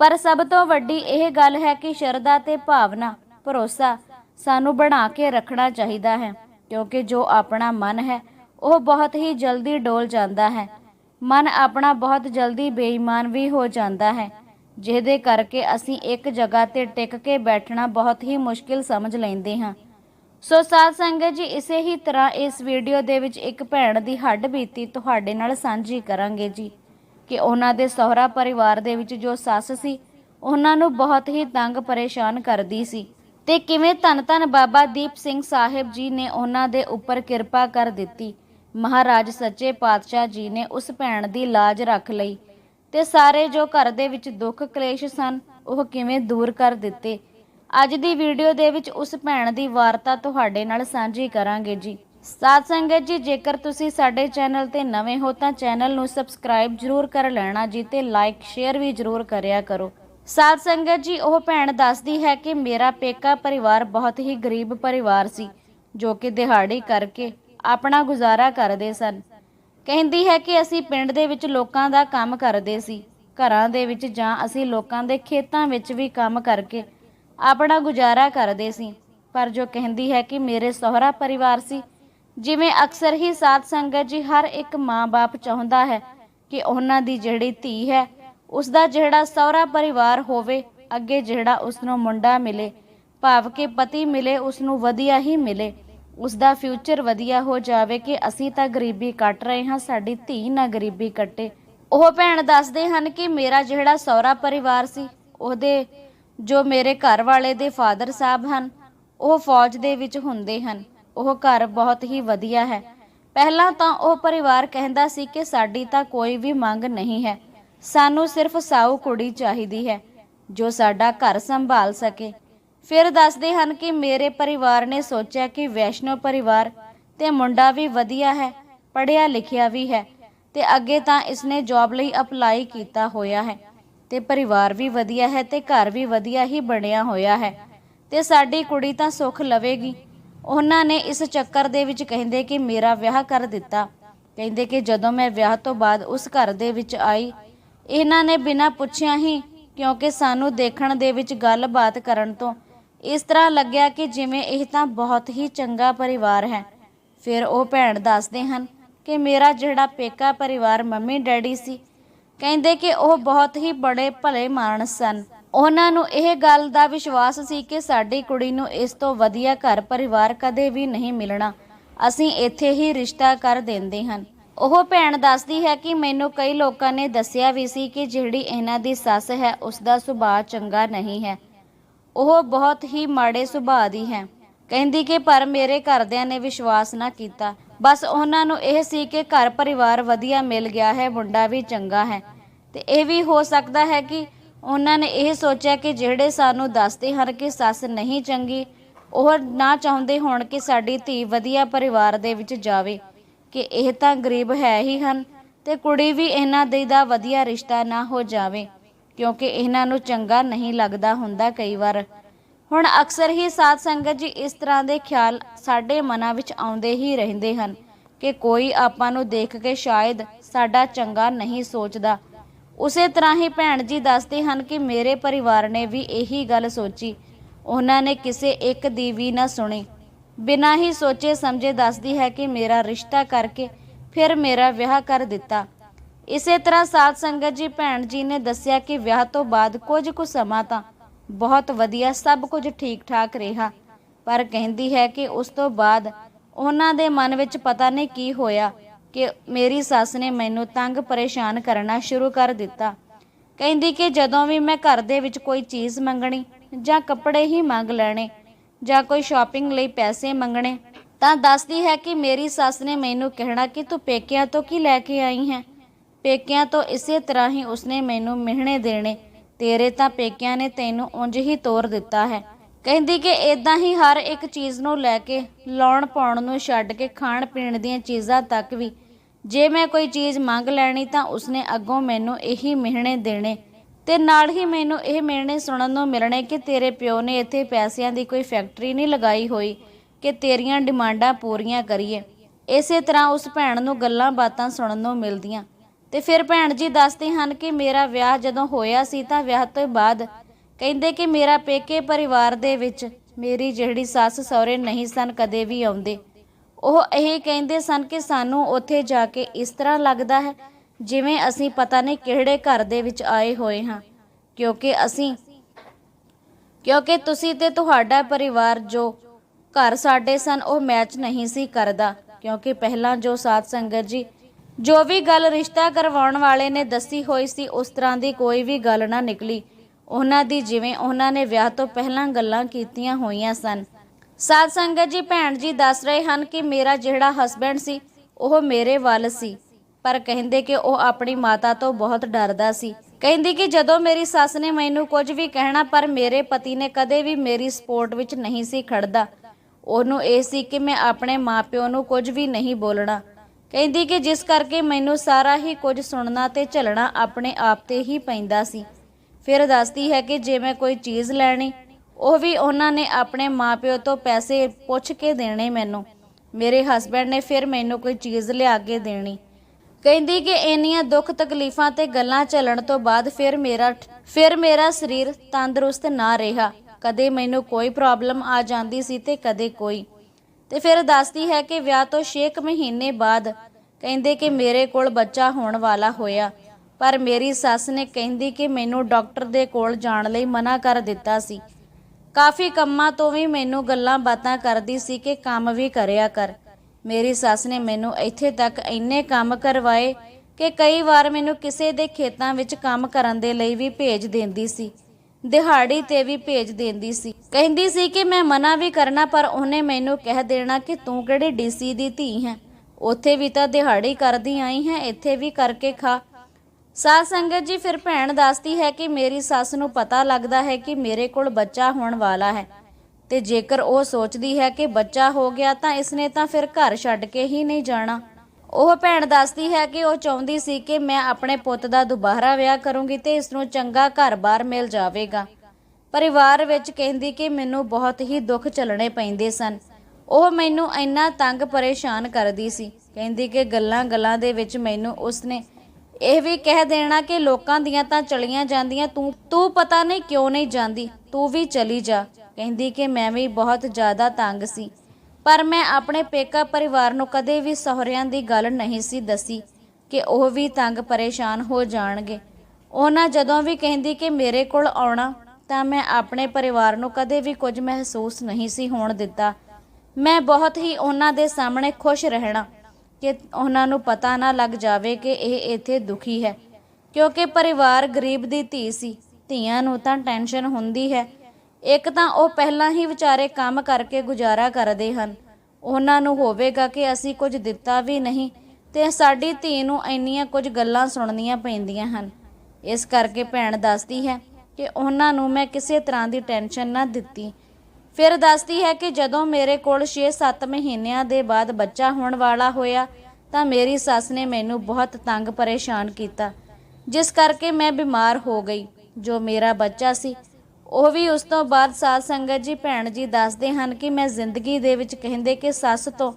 ਪਰ ਸਭ ਤੋਂ ਵੱਡੀ ਇਹ ਗੱਲ ਹੈ ਕਿ ਸ਼ਰਧਾ ਤੇ ਭਾਵਨਾ, ਭਰੋਸਾ ਸਾਨੂੰ ਬਣਾ ਕੇ ਰੱਖਣਾ ਚਾਹੀਦਾ ਹੈ, ਕਿਉਂਕਿ ਜੋ ਆਪਣਾ ਮਨ ਹੈ, ਉਹ ਬਹੁਤ ਹੀ ਜਲਦੀ ਡੋਲ ਜਾਂਦਾ ਹੈ। ਮਨ ਆਪਣਾ ਬਹੁਤ ਜਲਦੀ ਬੇਈਮਾਨ ਵੀ ਹੋ ਜਾਂਦਾ ਹੈ, ਜਿਹਦੇ ਕਰਕੇ ਅਸੀਂ ਇੱਕ ਜਗ੍ਹਾ ਤੇ ਟਿਕ ਕੇ ਬੈਠਣਾ ਬਹੁਤ ਹੀ ਮੁਸ਼ਕਿਲ ਸਮਝ ਲੈਂਦੇ ਹਾਂ। ਸੋ ਸਾਧ ਸੰਗਤ ਜੀ, ਇਸੇ ਹੀ ਤਰ੍ਹਾਂ ਇਸ ਵੀਡੀਓ ਦੇ ਵਿੱਚ ਇੱਕ ਭੈਣ ਦੀ ਹੱਡ ਬੀਤੀ, ਤੁਹਾਡੇ ਨਾਲ ਸਾਂਝੀ ਕਰਾਂਗੇ ਜੀ। ਕਿ ਉਹਨਾਂ ਦੇ ਸਹੁਰਾ ਪਰਿਵਾਰ ਦੇ ਵਿੱਚ ਜੋ ਸੱਸ ਸੀ, ਉਹਨਾਂ ਨੂੰ ਬਹੁਤ ਹੀ ਤੰਗ ਪਰੇਸ਼ਾਨ ਕਰਦੀ ਸੀ। ਤੇ ਕਿਵੇਂ ਧੰਨ ਧੰਨ ਬਾਬਾ ਦੀਪ ਸਿੰਘ ਸਾਹਿਬ ਜੀ ਨੇ ਉਹਨਾਂ ਦੇ ਉੱਪਰ ਕਿਰਪਾ ਕਰ ਦਿੱਤੀ, ਮਹਾਰਾਜ ਸੱਚੇ ਪਾਤਸ਼ਾਹ ਜੀ ਨੇ ਉਸ ਭੈਣ ਦੀ ਲਾਜ ਰੱਖ ਲਈ। ਤੇ ਸਾਰੇ ਜੋ ਘਰ ਦੇ ਵਿੱਚ ਦੁੱਖ ਕਲੇਸ਼ ਸਨ, ਉਹ ਕਿਵੇਂ ਦੂਰ ਕਰ ਦਿੱਤੇ। ਅੱਜ ਦੀ ਵੀਡੀਓ ਦੇ ਵਿੱਚ ਉਸ ਭੈਣ ਦੀ ਵਾਰਤਾ ਤੁਹਾਡੇ ਨਾਲ ਸਾਂਝੀ ਕਰਾਂਗੇ ਜੀ। ਸਾਧ ਸੰਗਤ ਜੀ, ਜੇਕਰ ਤੁਸੀਂ ਸਾਡੇ ਚੈਨਲ ਤੇ ਨਵੇਂ ਹੋ ਤਾਂ ਚੈਨਲ ਨੂੰ ਸਬਸਕ੍ਰਾਈਬ ਜਰੂਰ ਕਰ ਲੈਣਾ ਜੀ ਤੇ ਲਾਈਕ ਸ਼ੇਅਰ ਵੀ ਜਰੂਰ ਕਰਿਆ ਕਰੋ। ਸਾਧ ਸੰਗਤ ਜੀ, ਉਹ ਭੈਣ ਦੱਸਦੀ ਹੈ ਕਿ ਮੇਰਾ ਪੇਕਾ ਪਰਿਵਾਰ ਬਹੁਤ ਹੀ ਗਰੀਬ ਪਰਿਵਾਰ ਸੀ, ਜੋ ਕਿ ਦਿਹਾੜੀ ਕਰਕੇ ਆਪਣਾ ਗੁਜ਼ਾਰਾ ਕਰਦੇ ਸਨ। ਕਹਿੰਦੀ ਹੈ ਕਿ ਅਸੀਂ ਪਿੰਡ ਦੇ ਵਿੱਚ ਲੋਕਾਂ ਦਾ ਕੰਮ ਕਰਦੇ ਸੀ, ਘਰਾਂ ਦੇ ਵਿੱਚ ਜਾਂ ਅਸੀਂ ਲੋਕਾਂ ਦੇ ਖੇਤਾਂ ਵਿੱਚ ਵੀ ਕੰਮ ਕਰਕੇ ਆਪਣਾ ਗੁਜ਼ਾਰਾ ਕਰਦੇ ਸੀ। ਪਰ ਜੋ ਕਹਿੰਦੀ ਹੈ ਕਿ ਮੇਰੇ ਸਹੁਰਾ ਪਰਿਵਾਰ ਸੀ ਜਿਵੇਂ ਅਕਸਰ ਹੀ ਸਾਧ ਸੰਗਤ ਜੀ ਹਰ ਇੱਕ ਮਾਂ-ਬਾਪ ਚਾਹੁੰਦਾ ਹੈ ਕਿ ਉਹਨਾਂ ਦੀ ਜਿਹੜੀ ਧੀ ਹੈ ਉਸ ਦਾ ਜਿਹੜਾ ਸਹੁਰਾ ਪਰਿਵਾਰ ਹੋਵੇ, ਅੱਗੇ ਜਿਹੜਾ ਉਸ ਨੂੰ ਮੁੰਡਾ ਮਿਲੇ, ਭਾਵ ਕਿ ਪਤੀ ਮਿਲੇ ਉਸ ਨੂੰ ਵਧੀਆ ਹੀ ਮਿਲੇ। ਉਸ ਦਾ ਫਿਊਚਰ ਵਧੀਆ ਹੋ ਜਾਵੇ ਕਿ ਅਸੀਂ ਤਾਂ ਗਰੀਬੀ ਕੱਟ ਰਹੇ ਹਾਂ, ਸਾਡੀ ਧੀ ਨਾ ਗਰੀਬੀ ਕੱਟੇ। ਉਹ ਭੈਣ ਦੱਸਦੇ ਹਨ ਕਿ ਮੇਰਾ ਜਿਹੜਾ ਸਹੁਰਾ ਪਰਿਵਾਰ ਸੀ, ਉਹਦੇ ਜੋ ਮੇਰੇ ਘਰ ਵਾਲੇ ਦੇ ਫਾਦਰ ਸਾਹਿਬ ਹਨ, ਉਹ ਫੌਜ ਦੇ ਵਿੱਚ ਹੁੰਦੇ ਹਨ। ਉਹ ਘਰ ਬਹੁਤ ਹੀ ਵਧੀਆ ਹੈ। ਪਹਿਲਾਂ ਤਾਂ ਉਹ ਪਰਿਵਾਰ ਕਹਿੰਦਾ ਸੀ ਕਿ ਸਾਡੀ ਤਾਂ ਕੋਈ ਵੀ ਮੰਗ ਨਹੀਂ ਹੈ। ਸਾਨੂੰ ਸਿਰਫ ਸਾਊ ਕੁੜੀ ਚਾਹੀਦੀ ਹੈ, ਜੋ ਸਾਡਾ ਘਰ ਸੰਭਾਲ ਸਕੇ। ਫਿਰ ਦੱਸਦੇ ਹਨ ਕਿ ਮੇਰੇ ਪਰਿਵਾਰ ਨੇ ਸੋਚਿਆ ਕਿ ਵੈਸ਼ਨੋ ਪਰਿਵਾਰ ਤੇ ਮੁੰਡਾ ਵੀ ਵਧੀਆ ਹੈ, ਪੜ੍ਹਿਆ ਲਿਖਿਆ ਵੀ ਹੈ ਤੇ ਅੱਗੇ ਤਾਂ ਇਸਨੇ ਜੌਬ ਲਈ ਅਪਲਾਈ ਕੀਤਾ ਹੋਇਆ ਹੈ ਤੇ ਪਰਿਵਾਰ ਵੀ ਵਧੀਆ ਹੈ ਤੇ ਘਰ ਵੀ ਵਧੀਆ ਹੀ ਬਣਿਆ ਹੋਇਆ ਹੈ ਤੇ ਸਾਡੀ ਕੁੜੀ ਤਾਂ ਸੁੱਖ ਲਵੇਗੀ। ਉਹਨਾਂ ਨੇ ਇਸ ਚੱਕਰ ਦੇ ਵਿੱਚ ਕਹਿੰਦੇ ਕਿ ਮੇਰਾ ਵਿਆਹ ਕਰ ਦਿੱਤਾ। ਕਹਿੰਦੇ ਕਿ ਜਦੋਂ ਮੈਂ ਵਿਆਹ ਤੋਂ ਬਾਅਦ ਉਸ ਘਰ ਦੇ ਵਿੱਚ ਆਈ, ਇਹਨਾਂ ਨੇ ਬਿਨਾਂ ਪੁੱਛਿਆ ਹੀ ਕਿਉਂਕਿ ਸਾਨੂੰ ਦੇਖਣ ਦੇ ਵਿੱਚ ਗੱਲਬਾਤ ਕਰਨ ਤੋਂ ਇਸ ਤਰ੍ਹਾਂ ਲੱਗਿਆ ਕਿ ਜਿਵੇਂ ਇਹ ਤਾਂ ਬਹੁਤ ਹੀ ਚੰਗਾ ਪਰਿਵਾਰ ਹੈ। ਫਿਰ ਉਹ ਭੈਣ ਦੱਸਦੇ ਹਨ ਕਿ ਮੇਰਾ ਜਿਹੜਾ ਪੇਕਾ ਪਰਿਵਾਰ ਮੰਮੀ ਡੈਡੀ ਸੀ, ਕਹਿੰਦੇ ਕਿ ਉਹ ਬਹੁਤ ਹੀ ਬੜੇ ਭਲੇ ਮਾਨਸ ਸਨ। ਉਹਨਾਂ ਨੂੰ ਇਹ ਗੱਲ ਦਾ ਵਿਸ਼ਵਾਸ ਸੀ ਕਿ ਸਾਡੀ ਕੁੜੀ ਨੂੰ ਇਸ ਤੋਂ ਵਧੀਆ ਘਰ ਪਰਿਵਾਰ ਕਦੇ ਵੀ ਨਹੀਂ ਮਿਲਣਾ। ਅਸੀਂ ਇੱਥੇ ਹੀ ਰਿਸ਼ਤਾ ਕਰ ਦਿੰਦੇ ਹਨ ਉਹ ਭੈਣ ਦੱਸਦੀ ਹੈ ਕਿ ਮੈਨੂੰ ਕਈ ਲੋਕਾਂ ਨੇ ਦੱਸਿਆ ਵੀ ਸੀ ਕਿ ਜਿਹੜੀ ਇਹਨਾਂ ਦੀ ਸੱਸ ਹੈ ਉਸ ਦਾ ਸੁਭਾਅ ਚੰਗਾ ਨਹੀਂ ਹੈ। ਉਹ ਬਹੁਤ ਹੀ ਮਾੜੇ ਸੁਭਾਅ ਦੀ ਹੈ। ਕਹਿੰਦੀ ਕਿ ਪਰ ਮੇਰੇ ਘਰਦਿਆਂ ਨੇ ਵਿਸ਼ਵਾਸ ਨਾ ਕੀਤਾ। ਬਸ ਉਹਨਾਂ ਨੂੰ ਇਹ ਸੀ ਕਿ ਘਰ ਪਰਿਵਾਰ ਵਧੀਆ ਮਿਲ ਗਿਆ ਹੈ, ਮੁੰਡਾ ਵੀ ਚੰਗਾ ਹੈ। ਤੇ ਇਹ ਵੀ ਹੋ ਸਕਦਾ ਹੈ ਕਿ ਉਹਨਾਂ ਨੇ ਇਹ ਸੋਚਿਆ ਕਿ ਜਿਹੜੇ ਸਾਨੂੰ ਦੱਸਦੇ ਹਨ ਕਿ ਸੱਸ ਨਹੀਂ ਚੰਗੀ, ਉਹ ਨਾ ਚਾਹੁੰਦੇ ਹੋਣ ਕਿ ਸਾਡੀ ਧੀ ਵਧੀਆ ਪਰਿਵਾਰ ਦੇ ਵਿੱਚ ਜਾਵੇ, ਕਿ ਇਹ ਤਾਂ ਗਰੀਬ ਹੈ ਹੀ ਹਨ ਤੇ ਕੁੜੀ ਵੀ ਇਹਨਾਂ ਦੇ ਦਾ ਵਧੀਆ ਰਿਸ਼ਤਾ ਨਾ ਹੋ ਜਾਵੇ, ਕਿਉਂਕਿ ਇਹਨਾਂ ਨੂੰ ਚੰਗਾ ਨਹੀਂ ਲੱਗਦਾ ਹੁੰਦਾ ਕਈ ਵਾਰ। ਹੁਣ ਅਕਸਰ ਹੀ ਸਾਧ ਸੰਗਤ ਜੀ ਇਸ ਤਰ੍ਹਾਂ ਦੇ ਖਿਆਲ ਸਾਡੇ ਮਨਾਂ ਵਿੱਚ ਆਉਂਦੇ ਹੀ ਰਹਿੰਦੇ ਹਨ ਕਿ ਕੋਈ ਆਪਾਂ ਨੂੰ ਦੇਖ ਕੇ ਸ਼ਾਇਦ ਸਾਡਾ ਚੰਗਾ ਨਹੀਂ ਸੋਚਦਾ। ਉਸੇ ਤਰ੍ਹਾਂ ਹੀ ਭੈਣ ਜੀ ਦੱਸਦੇ ਹਨ ਕਿ ਮੇਰੇ ਪਰਿਵਾਰ ਨੇ ਵੀ ਇਹੀ ਗੱਲ ਸੋਚੀ। ਉਹਨਾਂ ਨੇ ਕਿਸੇ ਇੱਕ ਦੀ ਵੀ ਨਾ ਸੁਣੀ। ਬਿਨਾਂ ਹੀ ਸੋਚੇ ਸਮਝੇ ਦੱਸਦੀ ਹੈ ਕਿ ਮੇਰਾ ਰਿਸ਼ਤਾ ਕਰਕੇ ਫਿਰ ਮੇਰਾ ਵਿਆਹ ਕਰ ਦਿੱਤਾ। ਇਸੇ ਤਰ੍ਹਾਂ ਸਾਧ ਸੰਗਤ ਜੀ ਭੈਣ ਜੀ ਨੇ ਦੱਸਿਆ ਕਿ ਵਿਆਹ ਤੋਂ ਬਾਅਦ ਕੁਝ ਕੁ ਸਮਾਂ ਤਾਂ ਬਹੁਤ ਵਧੀਆ ਸਭ ਕੁਝ ਠੀਕ ਠਾਕ ਰਿਹਾ। ਪਰ ਕਹਿੰਦੀ ਹੈ ਕਿ ਉਸ ਤੋਂ ਬਾਅਦ ਉਹਨਾਂ ਦੇ ਮਨ ਵਿੱਚ ਪਤਾ ਨਹੀਂ ਕੀ ਹੋਇਆ। ਕਿ ਮੇਰੀ ਸੱਸ ਨੇ ਮੈਨੂੰ ਤੰਗ ਪਰੇਸ਼ਾਨ ਕਰਨਾ ਸ਼ੁਰੂ ਕਰ ਦਿੱਤਾ। ਕਹਿੰਦੀ ਕਿ ਜਦੋਂ ਵੀ ਮੈਂ ਘਰ ਦੇ ਵਿੱਚ ਕੋਈ ਚੀਜ਼ ਮੰਗਣੀ ਜਾਂ ਕੱਪੜੇ ਹੀ ਮੰਗ ਲੈਣੇ ਜਾਂ ਕੋਈ ਸ਼ਾਪਿੰਗ ਲਈ ਪੈਸੇ ਮੰਗਣੇ, ਤਾਂ ਦੱਸਦੀ ਹੈ ਕਿ ਮੇਰੀ ਸੱਸ ਨੇ ਮੈਨੂੰ ਕਹਿਣਾ ਕਿ ਤੂੰ ਪੇਕਿਆਂ ਤੋਂ ਕੀ ਲੈ ਕੇ ਆਈ ਹੈ? ਪੇਕਿਆਂ ਤੋਂ ਇਸੇ ਤਰ੍ਹਾਂ ਹੀ ਉਸਨੇ ਮੈਨੂੰ ਮਿਹਣੇ ਦੇਣੇ। ਤੇਰੇ ਤਾਂ ਪੇਕਿਆਂ ਨੇ ਤੈਨੂੰ ਉਂਝ ਹੀ ਤੋਰ ਦਿੱਤਾ ਹੈ। ਕਹਿੰਦੀ ਕਿ ਇਦਾਂ ਹੀ ਹਰ ਇੱਕ ਚੀਜ਼ ਨੂੰ ਲੈ ਕੇ ਲਾਉਣ ਪਾਉਣ ਨੂੰ ਛੱਡ ਕੇ ਖਾਣ ਪੀਣ ਦੀਆਂ ਚੀਜ਼ਾਂ ਤੱਕ ਵੀ। ਜੇ ਮੈਂ ਕੋਈ ਚੀਜ਼ ਮੰਗ ਲੈਣੀ ਤਾਂ ਉਸਨੇ ਅੱਗੋਂ ਮੈਨੂੰ ਇਹੀ ਮਿਹਣੇ ਦੇਣੇ ਤੇ ਨਾਲ ਹੀ ਮੈਨੂੰ ਇਹ ਮਿਹਣੇ ਸੁਣਨ ਨੂੰ ਮਿਲਣੇ ਕਿ ਤੇਰੇ ਪਿਓ ਨੇ ਇੱਥੇ ਪੈਸਿਆਂ ਦੀ ਕੋਈ ਫੈਕਟਰੀ ਨਹੀਂ ਲਗਾਈ ਹੋਈ ਕਿ ਤੇਰੀਆਂ ਡਿਮਾਂਡਾਂ ਪੂਰੀਆਂ ਕਰੀਏ। ਇਸੇ ਤਰ੍ਹਾਂ ਉਸ ਭੈਣ ਨੂੰ ਗੱਲਾਂ ਬਾਤਾਂ ਸੁਣਨ ਨੂੰ ਮਿਲਦੀਆਂ। ਤੇ ਫਿਰ ਭੈਣ ਜੀ ਦੱਸਦੇ ਹਨ ਕਿ ਮੇਰਾ ਵਿਆਹ ਜਦੋਂ ਹੋਇਆ ਸੀ ਤਾਂ ਵਿਆਹ ਤੋਂ ਬਾਅਦ ਕਹਿੰਦੇ ਕਿ ਮੇਰਾ ਪੇਕੇ ਪਰਿਵਾਰ ਦੇ ਵਿੱਚ ਮੇਰੀ ਜਿਹੜੀ ਸੱਸ ਸਹੁਰੇ ਨਹੀਂ ਸਨ, ਕਦੇ ਵੀ ਆਉਂਦੇ। ਉਹ ਇਹ ਕਹਿੰਦੇ ਸਨ ਕਿ ਸਾਨੂੰ ਉੱਥੇ ਜਾ ਕੇ ਇਸ ਤਰ੍ਹਾਂ ਲੱਗਦਾ ਹੈ ਜਿਵੇਂ ਅਸੀਂ ਪਤਾ ਨਹੀਂ ਕਿਹੜੇ ਘਰ ਦੇ ਵਿੱਚ ਆਏ ਹੋਏ ਹਾਂ। ਕਿਉਂਕਿ ਅਸੀਂ, ਕਿਉਂਕਿ ਤੁਸੀਂ ਤੇ ਤੁਹਾਡਾ ਪਰਿਵਾਰ ਜੋ ਘਰ ਸਾਡੇ ਸਨ, ਉਹ ਮੈਚ ਨਹੀਂ ਸੀ ਕਰਦਾ। ਕਿਉਂਕਿ ਪਹਿਲਾਂ ਜੋ ਸਾਧ ਸੰਗਤ ਜੀ, ਜੋ ਵੀ ਗੱਲ ਰਿਸ਼ਤਾ ਕਰਵਾਉਣ ਵਾਲੇ ਨੇ ਦੱਸੀ ਹੋਈ ਸੀ, ਉਸ ਤਰ੍ਹਾਂ ਦੀ ਕੋਈ ਵੀ ਗੱਲ ਨਾ ਨਿਕਲੀ। ਉਹਨਾਂ ਦੀ ਜਿਵੇਂ ਉਹਨਾਂ ਨੇ ਵਿਆਹ ਤੋਂ ਪਹਿਲਾਂ ਗੱਲਾਂ ਕੀਤੀਆਂ ਹੋਈਆਂ ਸਨ। ਸਾਧ ਸੰਗਤ ਜੀ, ਭੈਣ ਜੀ ਦੱਸ ਰਹੇ ਹਨ ਕਿ ਮੇਰਾ ਜਿਹੜਾ ਹਸਬੈਂਡ ਸੀ, ਉਹ ਮੇਰੇ ਵੱਲ ਸੀ। ਪਰ ਕਹਿੰਦੇ ਕਿ ਉਹ ਆਪਣੀ ਮਾਤਾ ਤੋਂ ਬਹੁਤ ਡਰਦਾ ਸੀ। ਕਹਿੰਦੀ ਕਿ ਜਦੋਂ ਮੇਰੀ ਸੱਸ ਨੇ ਮੈਨੂੰ ਕੁਝ ਵੀ ਕਹਿਣਾ, ਪਰ ਮੇਰੇ ਪਤੀ ਨੇ ਕਦੇ ਵੀ ਮੇਰੀ ਸਪੋਰਟ ਵਿੱਚ ਨਹੀਂ ਸੀ ਖੜਦਾ। ਉਹਨੂੰ ਇਹ ਸੀ ਕਿ ਮੈਂ ਆਪਣੇ ਮਾਪਿਓ ਨੂੰ ਕੁਝ ਵੀ ਨਹੀਂ ਬੋਲਣਾ। ਕਹਿੰਦੀ ਕਿ ਜਿਸ ਕਰਕੇ ਮੈਨੂੰ ਸਾਰਾ ਹੀ ਕੁਝ ਸੁਣਨਾ ਤੇ ਝੱਲਣਾ ਆਪਣੇ ਆਪ ਤੇ ਹੀ ਪੈਂਦਾ ਸੀ। ਫਿਰ ਦੱਸਦੀ ਹੈ ਕਿ ਜੇ ਮੈਂ ਕੋਈ ਚੀਜ਼ ਲੈਣੀ, ਉਹ ਵੀ ਉਹਨਾਂ ਨੇ ਆਪਣੇ ਮਾਪਿਓ ਤੋਂ ਪੈਸੇ ਪੁੱਛ ਕੇ ਦੇਣੇ ਮੈਨੂੰ। ਮੇਰੇ ਹਸਬੰਡ ਨੇ ਫਿਰ ਮੈਨੂੰ ਕੋਈ ਚੀਜ਼ ਲਿਆ ਕੇ ਦੇਣੀ। ਕਹਿੰਦੀ ਕਿ ਇੰਨੀਆਂ ਦੁੱਖ ਤਕਲੀਫਾਂ ਤੇ ਗੱਲਾਂ ਚੱਲਣ ਤੋਂ ਬਾਅਦ ਫਿਰ ਮੇਰਾ ਫਿਰ ਮੇਰਾ ਸਰੀਰ ਤੰਦਰੁਸਤ ਨਾ ਰਿਹਾ। ਕਦੇ ਮੈਨੂੰ ਕੋਈ ਪ੍ਰੋਬਲਮ ਆ ਜਾਂਦੀ ਸੀ ਤੇ ਕਦੇ ਕੋਈ। ਤੇ ਫਿਰ ਦੱਸਦੀ ਹੈ ਕਿ ਵਿਆਹ ਤੋਂ 6 ਮਹੀਨੇ ਬਾਅਦ ਕਹਿੰਦੇ ਕਿ ਮੇਰੇ ਕੋਲ ਬੱਚਾ ਹੋਣ ਵਾਲਾ ਹੋਇਆ। ਪਰ ਮੇਰੀ ਸੱਸ ਨੇ ਕਹਿੰਦੀ ਕਿ ਮੈਨੂੰ ਡਾਕਟਰ ਦੇ ਕੋਲ ਜਾਣ ਲਈ ਮਨਾ ਕਰ ਦਿੱਤਾ ਸੀ। ਕਾਫੀ ਕੰਮਾਂ ਤੋਂ ਵੀ ਮੈਨੂੰ ਗੱਲਾਂ ਬਾਤਾਂ ਕਰਦੀ ਸੀ ਕਿ ਕੰਮ ਵੀ ਕਰਿਆ ਕਰ। ਮੇਰੀ ਸੱਸ ਨੇ ਮੈਨੂੰ ਇੱਥੇ ਤੱਕ ਇੰਨੇ ਕੰਮ ਕਰਵਾਏ ਕਿ ਕਈ ਵਾਰ ਮੈਨੂੰ ਕਿਸੇ ਦੇ ਖੇਤਾਂ ਵਿੱਚ ਕੰਮ ਕਰਨ ਦੇ ਲਈ ਵੀ ਭੇਜ ਦਿੰਦੀ ਸੀ। ਦਿਹਾੜੀ ਤੇ ਵੀ ਭੇਜ ਦਿੰਦੀ ਸੀ। ਕਹਿੰਦੀ ਸੀ ਕਿ ਮੈਂ ਮਨਾ ਵੀ ਕਰਨਾ, ਪਰ ਉਹਨੇ ਮੈਨੂੰ ਕਹਿ ਦੇਣਾ ਕਿ ਤੂੰ ਕਿਹੜੀ ਡੀਸੀ ਦੀ ਧੀ ਹੈ। ਉੱਥੇ ਵੀ ਤਾਂ ਦਿਹਾੜੀ ਕਰਦੀ ਆਈ ਹੈ, ਇੱਥੇ ਵੀ ਕਰਕੇ ਖਾ। ਸਾਧ ਸੰਗਤ ਜੀ, ਫਿਰ ਭੈਣ ਦੱਸਦੀ ਹੈ ਕਿ ਮੇਰੀ ਸੱਸ ਨੂੰ ਪਤਾ ਲੱਗਦਾ ਹੈ ਕਿ ਮੇਰੇ ਕੋਲ ਬੱਚਾ ਹੋਣ ਵਾਲਾ ਹੈ ਤੇ ਜੇਕਰ ਉਹ ਸੋਚਦੀ ਹੈ ਕਿ ਬੱਚਾ ਹੋ ਗਿਆ ਤਾਂ ਇਸਨੇ ਤਾਂ ਫਿਰ ਘਰ ਛੱਡ ਕੇ ਹੀ ਨਹੀਂ ਜਾਣਾ। ਉਹ ਭੈਣ ਦੱਸਦੀ ਹੈ ਕਿ ਉਹ ਚਾਹੁੰਦੀ ਸੀ ਕਿ ਮੈਂ ਆਪਣੇ ਪੁੱਤ ਦਾ ਦੁਬਾਰਾ ਵਿਆਹ ਕਰੂੰਗੀ ਤੇ ਇਸ ਨੂੰ ਚੰਗਾ ਘਰ-ਬਾਰ ਮਿਲ ਜਾਵੇਗਾ। ਪਰਿਵਾਰ ਵਿੱਚ ਕਹਿੰਦੀ ਕਿ ਮੈਨੂੰ ਬਹੁਤ ਹੀ ਦੁੱਖ ਝੱਲਣੇ ਪੈਂਦੇ ਸਨ। ਉਹ ਮੈਨੂੰ ਇੰਨਾ ਤੰਗ ਪਰੇਸ਼ਾਨ ਕਰਦੀ ਸੀ। ਕਹਿੰਦੀ ਕਿ ਗੱਲਾਂ-ਗੱਲਾਂ ਦੇ ਵਿੱਚ ਮੈਨੂੰ ਉਸਨੇ ਇਹ ਵੀ ਕਹਿ ਦੇਣਾ ਕਿ ਲੋਕਾਂ ਦੀਆਂ ਤਾਂ ਚਲੀਆਂ ਜਾਂਦੀਆਂ, ਤੂੰ ਤੂੰ ਪਤਾ ਨਹੀਂ ਕਿਉਂ ਨਹੀਂ ਜਾਂਦੀ, ਤੂੰ ਵੀ ਚਲੀ ਜਾ। ਕਹਿੰਦੀ ਕਿ ਮੈਂ ਵੀ ਬਹੁਤ ਜ਼ਿਆਦਾ ਤੰਗ ਸੀ, ਪਰ ਮੈਂ ਆਪਣੇ ਪੇਕਾ ਪਰਿਵਾਰ ਨੂੰ ਕਦੇ ਵੀ ਸਹੁਰਿਆਂ ਦੀ ਗੱਲ ਨਹੀਂ ਸੀ ਦੱਸੀ ਕਿ ਉਹ ਵੀ ਤੰਗ ਪਰੇਸ਼ਾਨ ਹੋ ਜਾਣਗੇ। ਉਹਨਾਂ ਜਦੋਂ ਵੀ ਕਹਿੰਦੀ ਕਿ ਮੇਰੇ ਕੋਲ ਆਉਣਾ, ਤਾਂ ਮੈਂ ਆਪਣੇ ਪਰਿਵਾਰ ਨੂੰ ਕਦੇ ਵੀ ਕੁਝ ਮਹਿਸੂਸ ਨਹੀਂ ਸੀ ਹੋਣ ਦਿੱਤਾ। ਮੈਂ ਬਹੁਤ ਹੀ ਉਹਨਾਂ ਦੇ ਸਾਹਮਣੇ ਖੁਸ਼ ਰਹਿਣਾ। ਕਿ ਉਹਨਾਂ ਨੂੰ ਪਤਾ ਨਾ ਲੱਗ ਜਾਵੇ ਕਿ ਇਹ ਇੱਥੇ ਦੁਖੀ ਹੈ। ਕਿਉਂਕਿ ਪਰਿਵਾਰ ਗਰੀਬ ਦੀ ਧੀ ਸੀ, ਧੀਆਂ ਨੂੰ ਤਾਂ ਟੈਨਸ਼ਨ ਹੁੰਦੀ ਹੈ। ਇੱਕ ਤਾਂ ਉਹ ਪਹਿਲਾਂ ਹੀ ਵਿਚਾਰੇ ਕੰਮ ਕਰਕੇ ਗੁਜ਼ਾਰਾ ਕਰਦੇ ਹਨ। ਉਹਨਾਂ ਨੂੰ ਹੋਵੇਗਾ ਕਿ ਅਸੀਂ ਕੁਝ ਦਿੱਤਾ ਵੀ ਨਹੀਂ ਤੇ ਸਾਡੀ ਧੀ ਨੂੰ ਇੰਨੀਆਂ ਕੁਝ ਗੱਲਾਂ ਸੁਣਨੀਆਂ ਪੈਂਦੀਆਂ ਹਨ। ਇਸ ਕਰਕੇ ਭੈਣ ਦੱਸਦੀ ਹੈ ਕਿ ਉਹਨਾਂ ਨੂੰ ਮੈਂ ਕਿਸੇ ਤਰ੍ਹਾਂ ਦੀ ਟੈਨਸ਼ਨ ਨਾ ਦਿੱਤੀ। ਫਿਰ ਦੱਸਦੀ ਹੈ ਕਿ ਜਦੋਂ ਮੇਰੇ ਕੋਲ 6-7 ਮਹੀਨਿਆਂ ਦੇ ਬਾਅਦ ਬੱਚਾ ਹੋਣ ਵਾਲਾ ਹੋਇਆ, ਤਾਂ ਮੇਰੀ ਸੱਸ ਨੇ ਮੈਨੂੰ ਬਹੁਤ ਤੰਗ ਪਰੇਸ਼ਾਨ ਕੀਤਾ, ਜਿਸ ਕਰਕੇ ਮੈਂ ਬਿਮਾਰ ਹੋ ਗਈ, ਜੋ ਮੇਰਾ ਬੱਚਾ ਸੀ। ਉਹ ਵੀ ਉਸ ਤੋਂ ਬਾਅਦ ਸਾਧ ਸੰਗਤ ਜੀ ਭੈਣ ਜੀ ਦੱਸਦੇ ਹਨ ਕਿ ਮੈਂ ਜ਼ਿੰਦਗੀ ਦੇ ਵਿੱਚ ਕਹਿੰਦੇ ਕਿ ਸੱਸ ਤੋਂ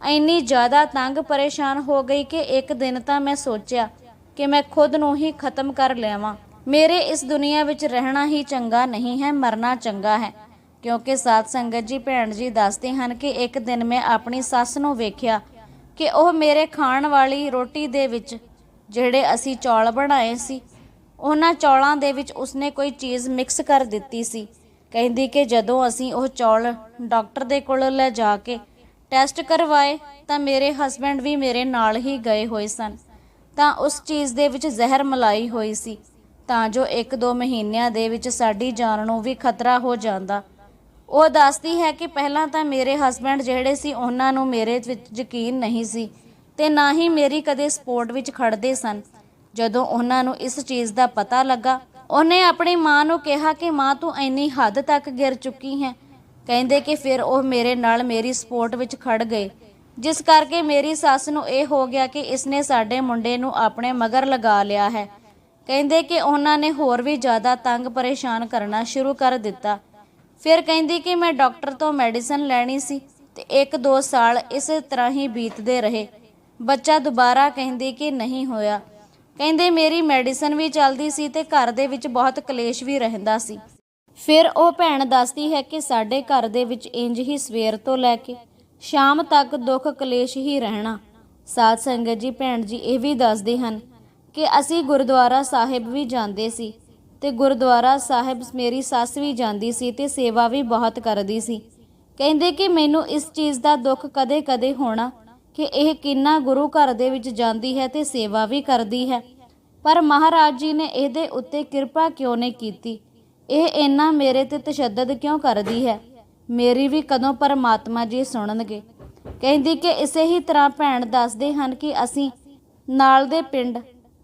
ਇੰਨੀ ਜ਼ਿਆਦਾ ਤੰਗ ਪਰੇਸ਼ਾਨ ਹੋ ਗਈ ਕਿ ਇੱਕ ਦਿਨ ਤਾਂ ਮੈਂ ਸੋਚਿਆ ਕਿ ਮੈਂ ਖੁਦ ਨੂੰ ਹੀ ਖਤਮ ਕਰ ਲਿਆਵਾਂ। ਮੇਰੇ ਇਸ ਦੁਨੀਆ ਵਿੱਚ ਰਹਿਣਾ ਹੀ ਚੰਗਾ ਨਹੀਂ ਹੈ, ਮਰਨਾ ਚੰਗਾ ਹੈ। ਕਿਉਂਕਿ ਸਾਧ ਸੰਗਤ ਜੀ, ਭੈਣ ਜੀ ਦੱਸਦੇ ਹਨ ਕਿ ਇੱਕ ਦਿਨ ਮੈਂ ਆਪਣੀ ਸੱਸ ਨੂੰ ਵੇਖਿਆ ਕਿ ਉਹ ਮੇਰੇ ਖਾਣ ਵਾਲੀ ਰੋਟੀ ਦੇ ਵਿੱਚ ਜਿਹੜੇ ਅਸੀਂ ਚੌਲ ਬਣਾਏ ਸੀ, ਉਹਨਾਂ ਚੌਲਾਂ ਦੇ ਵਿੱਚ ਉਸਨੇ ਕੋਈ ਚੀਜ਼ ਮਿਕਸ ਕਰ ਦਿੱਤੀ ਸੀ। ਕਹਿੰਦੀ ਕਿ ਜਦੋਂ ਅਸੀਂ ਉਹ ਚੌਲ ਡਾਕਟਰ ਦੇ ਕੋਲ ਲੈ ਜਾ ਕੇ ਟੈਸਟ ਕਰਵਾਏ, ਤਾਂ ਮੇਰੇ ਹਸਬੰਡ ਵੀ ਮੇਰੇ ਨਾਲ ਹੀ ਗਏ ਹੋਏ ਸਨ। ਤਾਂ ਉਸ ਚੀਜ਼ ਦੇ ਵਿੱਚ ਜ਼ਹਿਰ ਮਲਾਈ ਹੋਈ ਸੀ, ਤਾਂ ਜੋ 1-2 ਮਹੀਨਿਆਂ ਦੇ ਵਿੱਚ ਸਾਡੀ ਜਾਨ ਨੂੰ ਵੀ ਖਤਰਾ ਹੋ ਜਾਂਦਾ। ਉਹ ਦੱਸਦੀ ਹੈ ਕਿ ਪਹਿਲਾਂ ਤਾਂ ਮੇਰੇ ਹਸਬੰਡ ਜਿਹੜੇ ਸੀ, ਉਹਨਾਂ ਨੂੰ ਮੇਰੇ ਵਿੱਚ ਯਕੀਨ ਨਹੀਂ ਸੀ ਤੇ ਨਾ ਹੀ ਮੇਰੀ ਕਦੇ ਸਪੋਰਟ ਵਿੱਚ ਖੜਦੇ ਸਨ। ਜਦੋਂ ਉਹਨਾਂ ਨੂੰ ਇਸ ਚੀਜ਼ ਦਾ ਪਤਾ ਲੱਗਾ, ਉਹਨੇ ਆਪਣੀ ਮਾਂ ਨੂੰ ਕਿਹਾ ਕਿ, ਮਾਂ, ਤੂੰ ਇੰਨੀ ਹੱਦ ਤੱਕ ਗਿਰ ਚੁੱਕੀ ਹੈ। ਕਹਿੰਦੇ ਕਿ ਫਿਰ ਉਹ ਮੇਰੇ ਨਾਲ ਮੇਰੀ ਸਪੋਰਟ ਵਿੱਚ ਖੜ ਗਏ, ਜਿਸ ਕਰਕੇ ਮੇਰੀ ਸੱਸ ਨੂੰ ਇਹ ਹੋ ਗਿਆ ਕਿ ਇਸਨੇ ਸਾਡੇ ਮੁੰਡੇ ਨੂੰ ਆਪਣੇ ਮਗਰ ਲਗਾ ਲਿਆ ਹੈ। ਕਹਿੰਦੇ ਕਿ ਉਹਨਾਂ ਨੇ ਹੋਰ ਵੀ ਜ਼ਿਆਦਾ ਤੰਗ ਪਰੇਸ਼ਾਨ ਕਰਨਾ ਸ਼ੁਰੂ ਕਰ ਦਿੱਤਾ। ਫਿਰ ਕਹਿੰਦੀ ਕਿ ਮੈਂ ਡਾਕਟਰ ਤੋਂ ਮੈਡੀਸਨ ਲੈਣੀ ਸੀ ਤੇ 1-2 ਸਾਲ ਇਸੇ ਤਰ੍ਹਾਂ ਹੀ ਬੀਤਦੇ ਰਹੇ। ਬੱਚਾ ਦੁਬਾਰਾ ਕਹਿੰਦੀ ਕਿ ਨਹੀਂ ਹੋਇਆ। ਕਹਿੰਦੇ ਮੇਰੀ ਮੈਡੀਸਨ ਵੀ ਚੱਲਦੀ ਸੀ ਤੇ ਘਰ ਦੇ ਵਿੱਚ ਬਹੁਤ ਕਲੇਸ਼ ਵੀ ਰਹਿੰਦਾ ਸੀ। ਫਿਰ ਉਹ ਭੈਣ ਦੱਸਦੀ ਹੈ ਕਿ ਸਾਡੇ ਘਰ ਦੇ ਵਿੱਚ ਇੰਜ ਹੀ ਸਵੇਰ ਤੋਂ ਲੈ ਕੇ ਸ਼ਾਮ ਤੱਕ ਦੁੱਖ ਕਲੇਸ਼ ਹੀ ਰਹਿਣਾ। ਸਾਧ ਸੰਗਤ ਜੀ, ਭੈਣ ਜੀ ਇਹ ਵੀ ਦੱਸਦੇ ਹਨ ਕਿ ਅਸੀਂ ਗੁਰਦੁਆਰਾ ਸਾਹਿਬ ਵੀ ਜਾਂਦੇ ਸੀ। ਤੇ ਗੁਰਦੁਆਰਾ ਸਾਹਿਬ ਮੇਰੀ ਸੱਸ ਵੀ ਜਾਂਦੀ ਸੀ ਤੇ ਸੇਵਾ ਵੀ ਬਹੁਤ ਕਰਦੀ ਸੀ। ਕਹਿੰਦੇ ਕਿ ਮੈਨੂੰ ਇਸ ਚੀਜ਼ ਦਾ ਦੁੱਖ ਕਦੇ-ਕਦੇ ਹੋਣਾ ਕਿ ਇਹ ਕਿੰਨਾ ਗੁਰੂ ਘਰ ਦੇ ਵਿੱਚ ਜਾਂਦੀ ਹੈ ਤੇ ਸੇਵਾ ਵੀ ਕਰਦੀ ਹੈ। ਪਰ ਮਹਾਰਾਜ ਜੀ ਨੇ ਇਹਦੇ ਉੱਤੇ ਕਿਰਪਾ ਕਿਉਂ ਨਹੀਂ ਕੀਤੀ? ਇਹ ਇੰਨਾ ਮੇਰੇ ਤੇ ਤਸ਼ੱਦਦ ਕਿਉਂ ਕਰਦੀ ਹੈ? ਮੇਰੀ ਵੀ ਕਦੋਂ ਪਰਮਾਤਮਾ ਜੀ ਸੁਣਨਗੇ? ਕਹਿੰਦੀ ਕਿ ਇਸੇ ਹੀ ਤਰ੍ਹਾਂ ਭੈਣ ਦੱਸਦੇ ਹਨ ਕਿ ਅਸੀਂ ਨਾਲ ਦੇ ਪਿੰਡ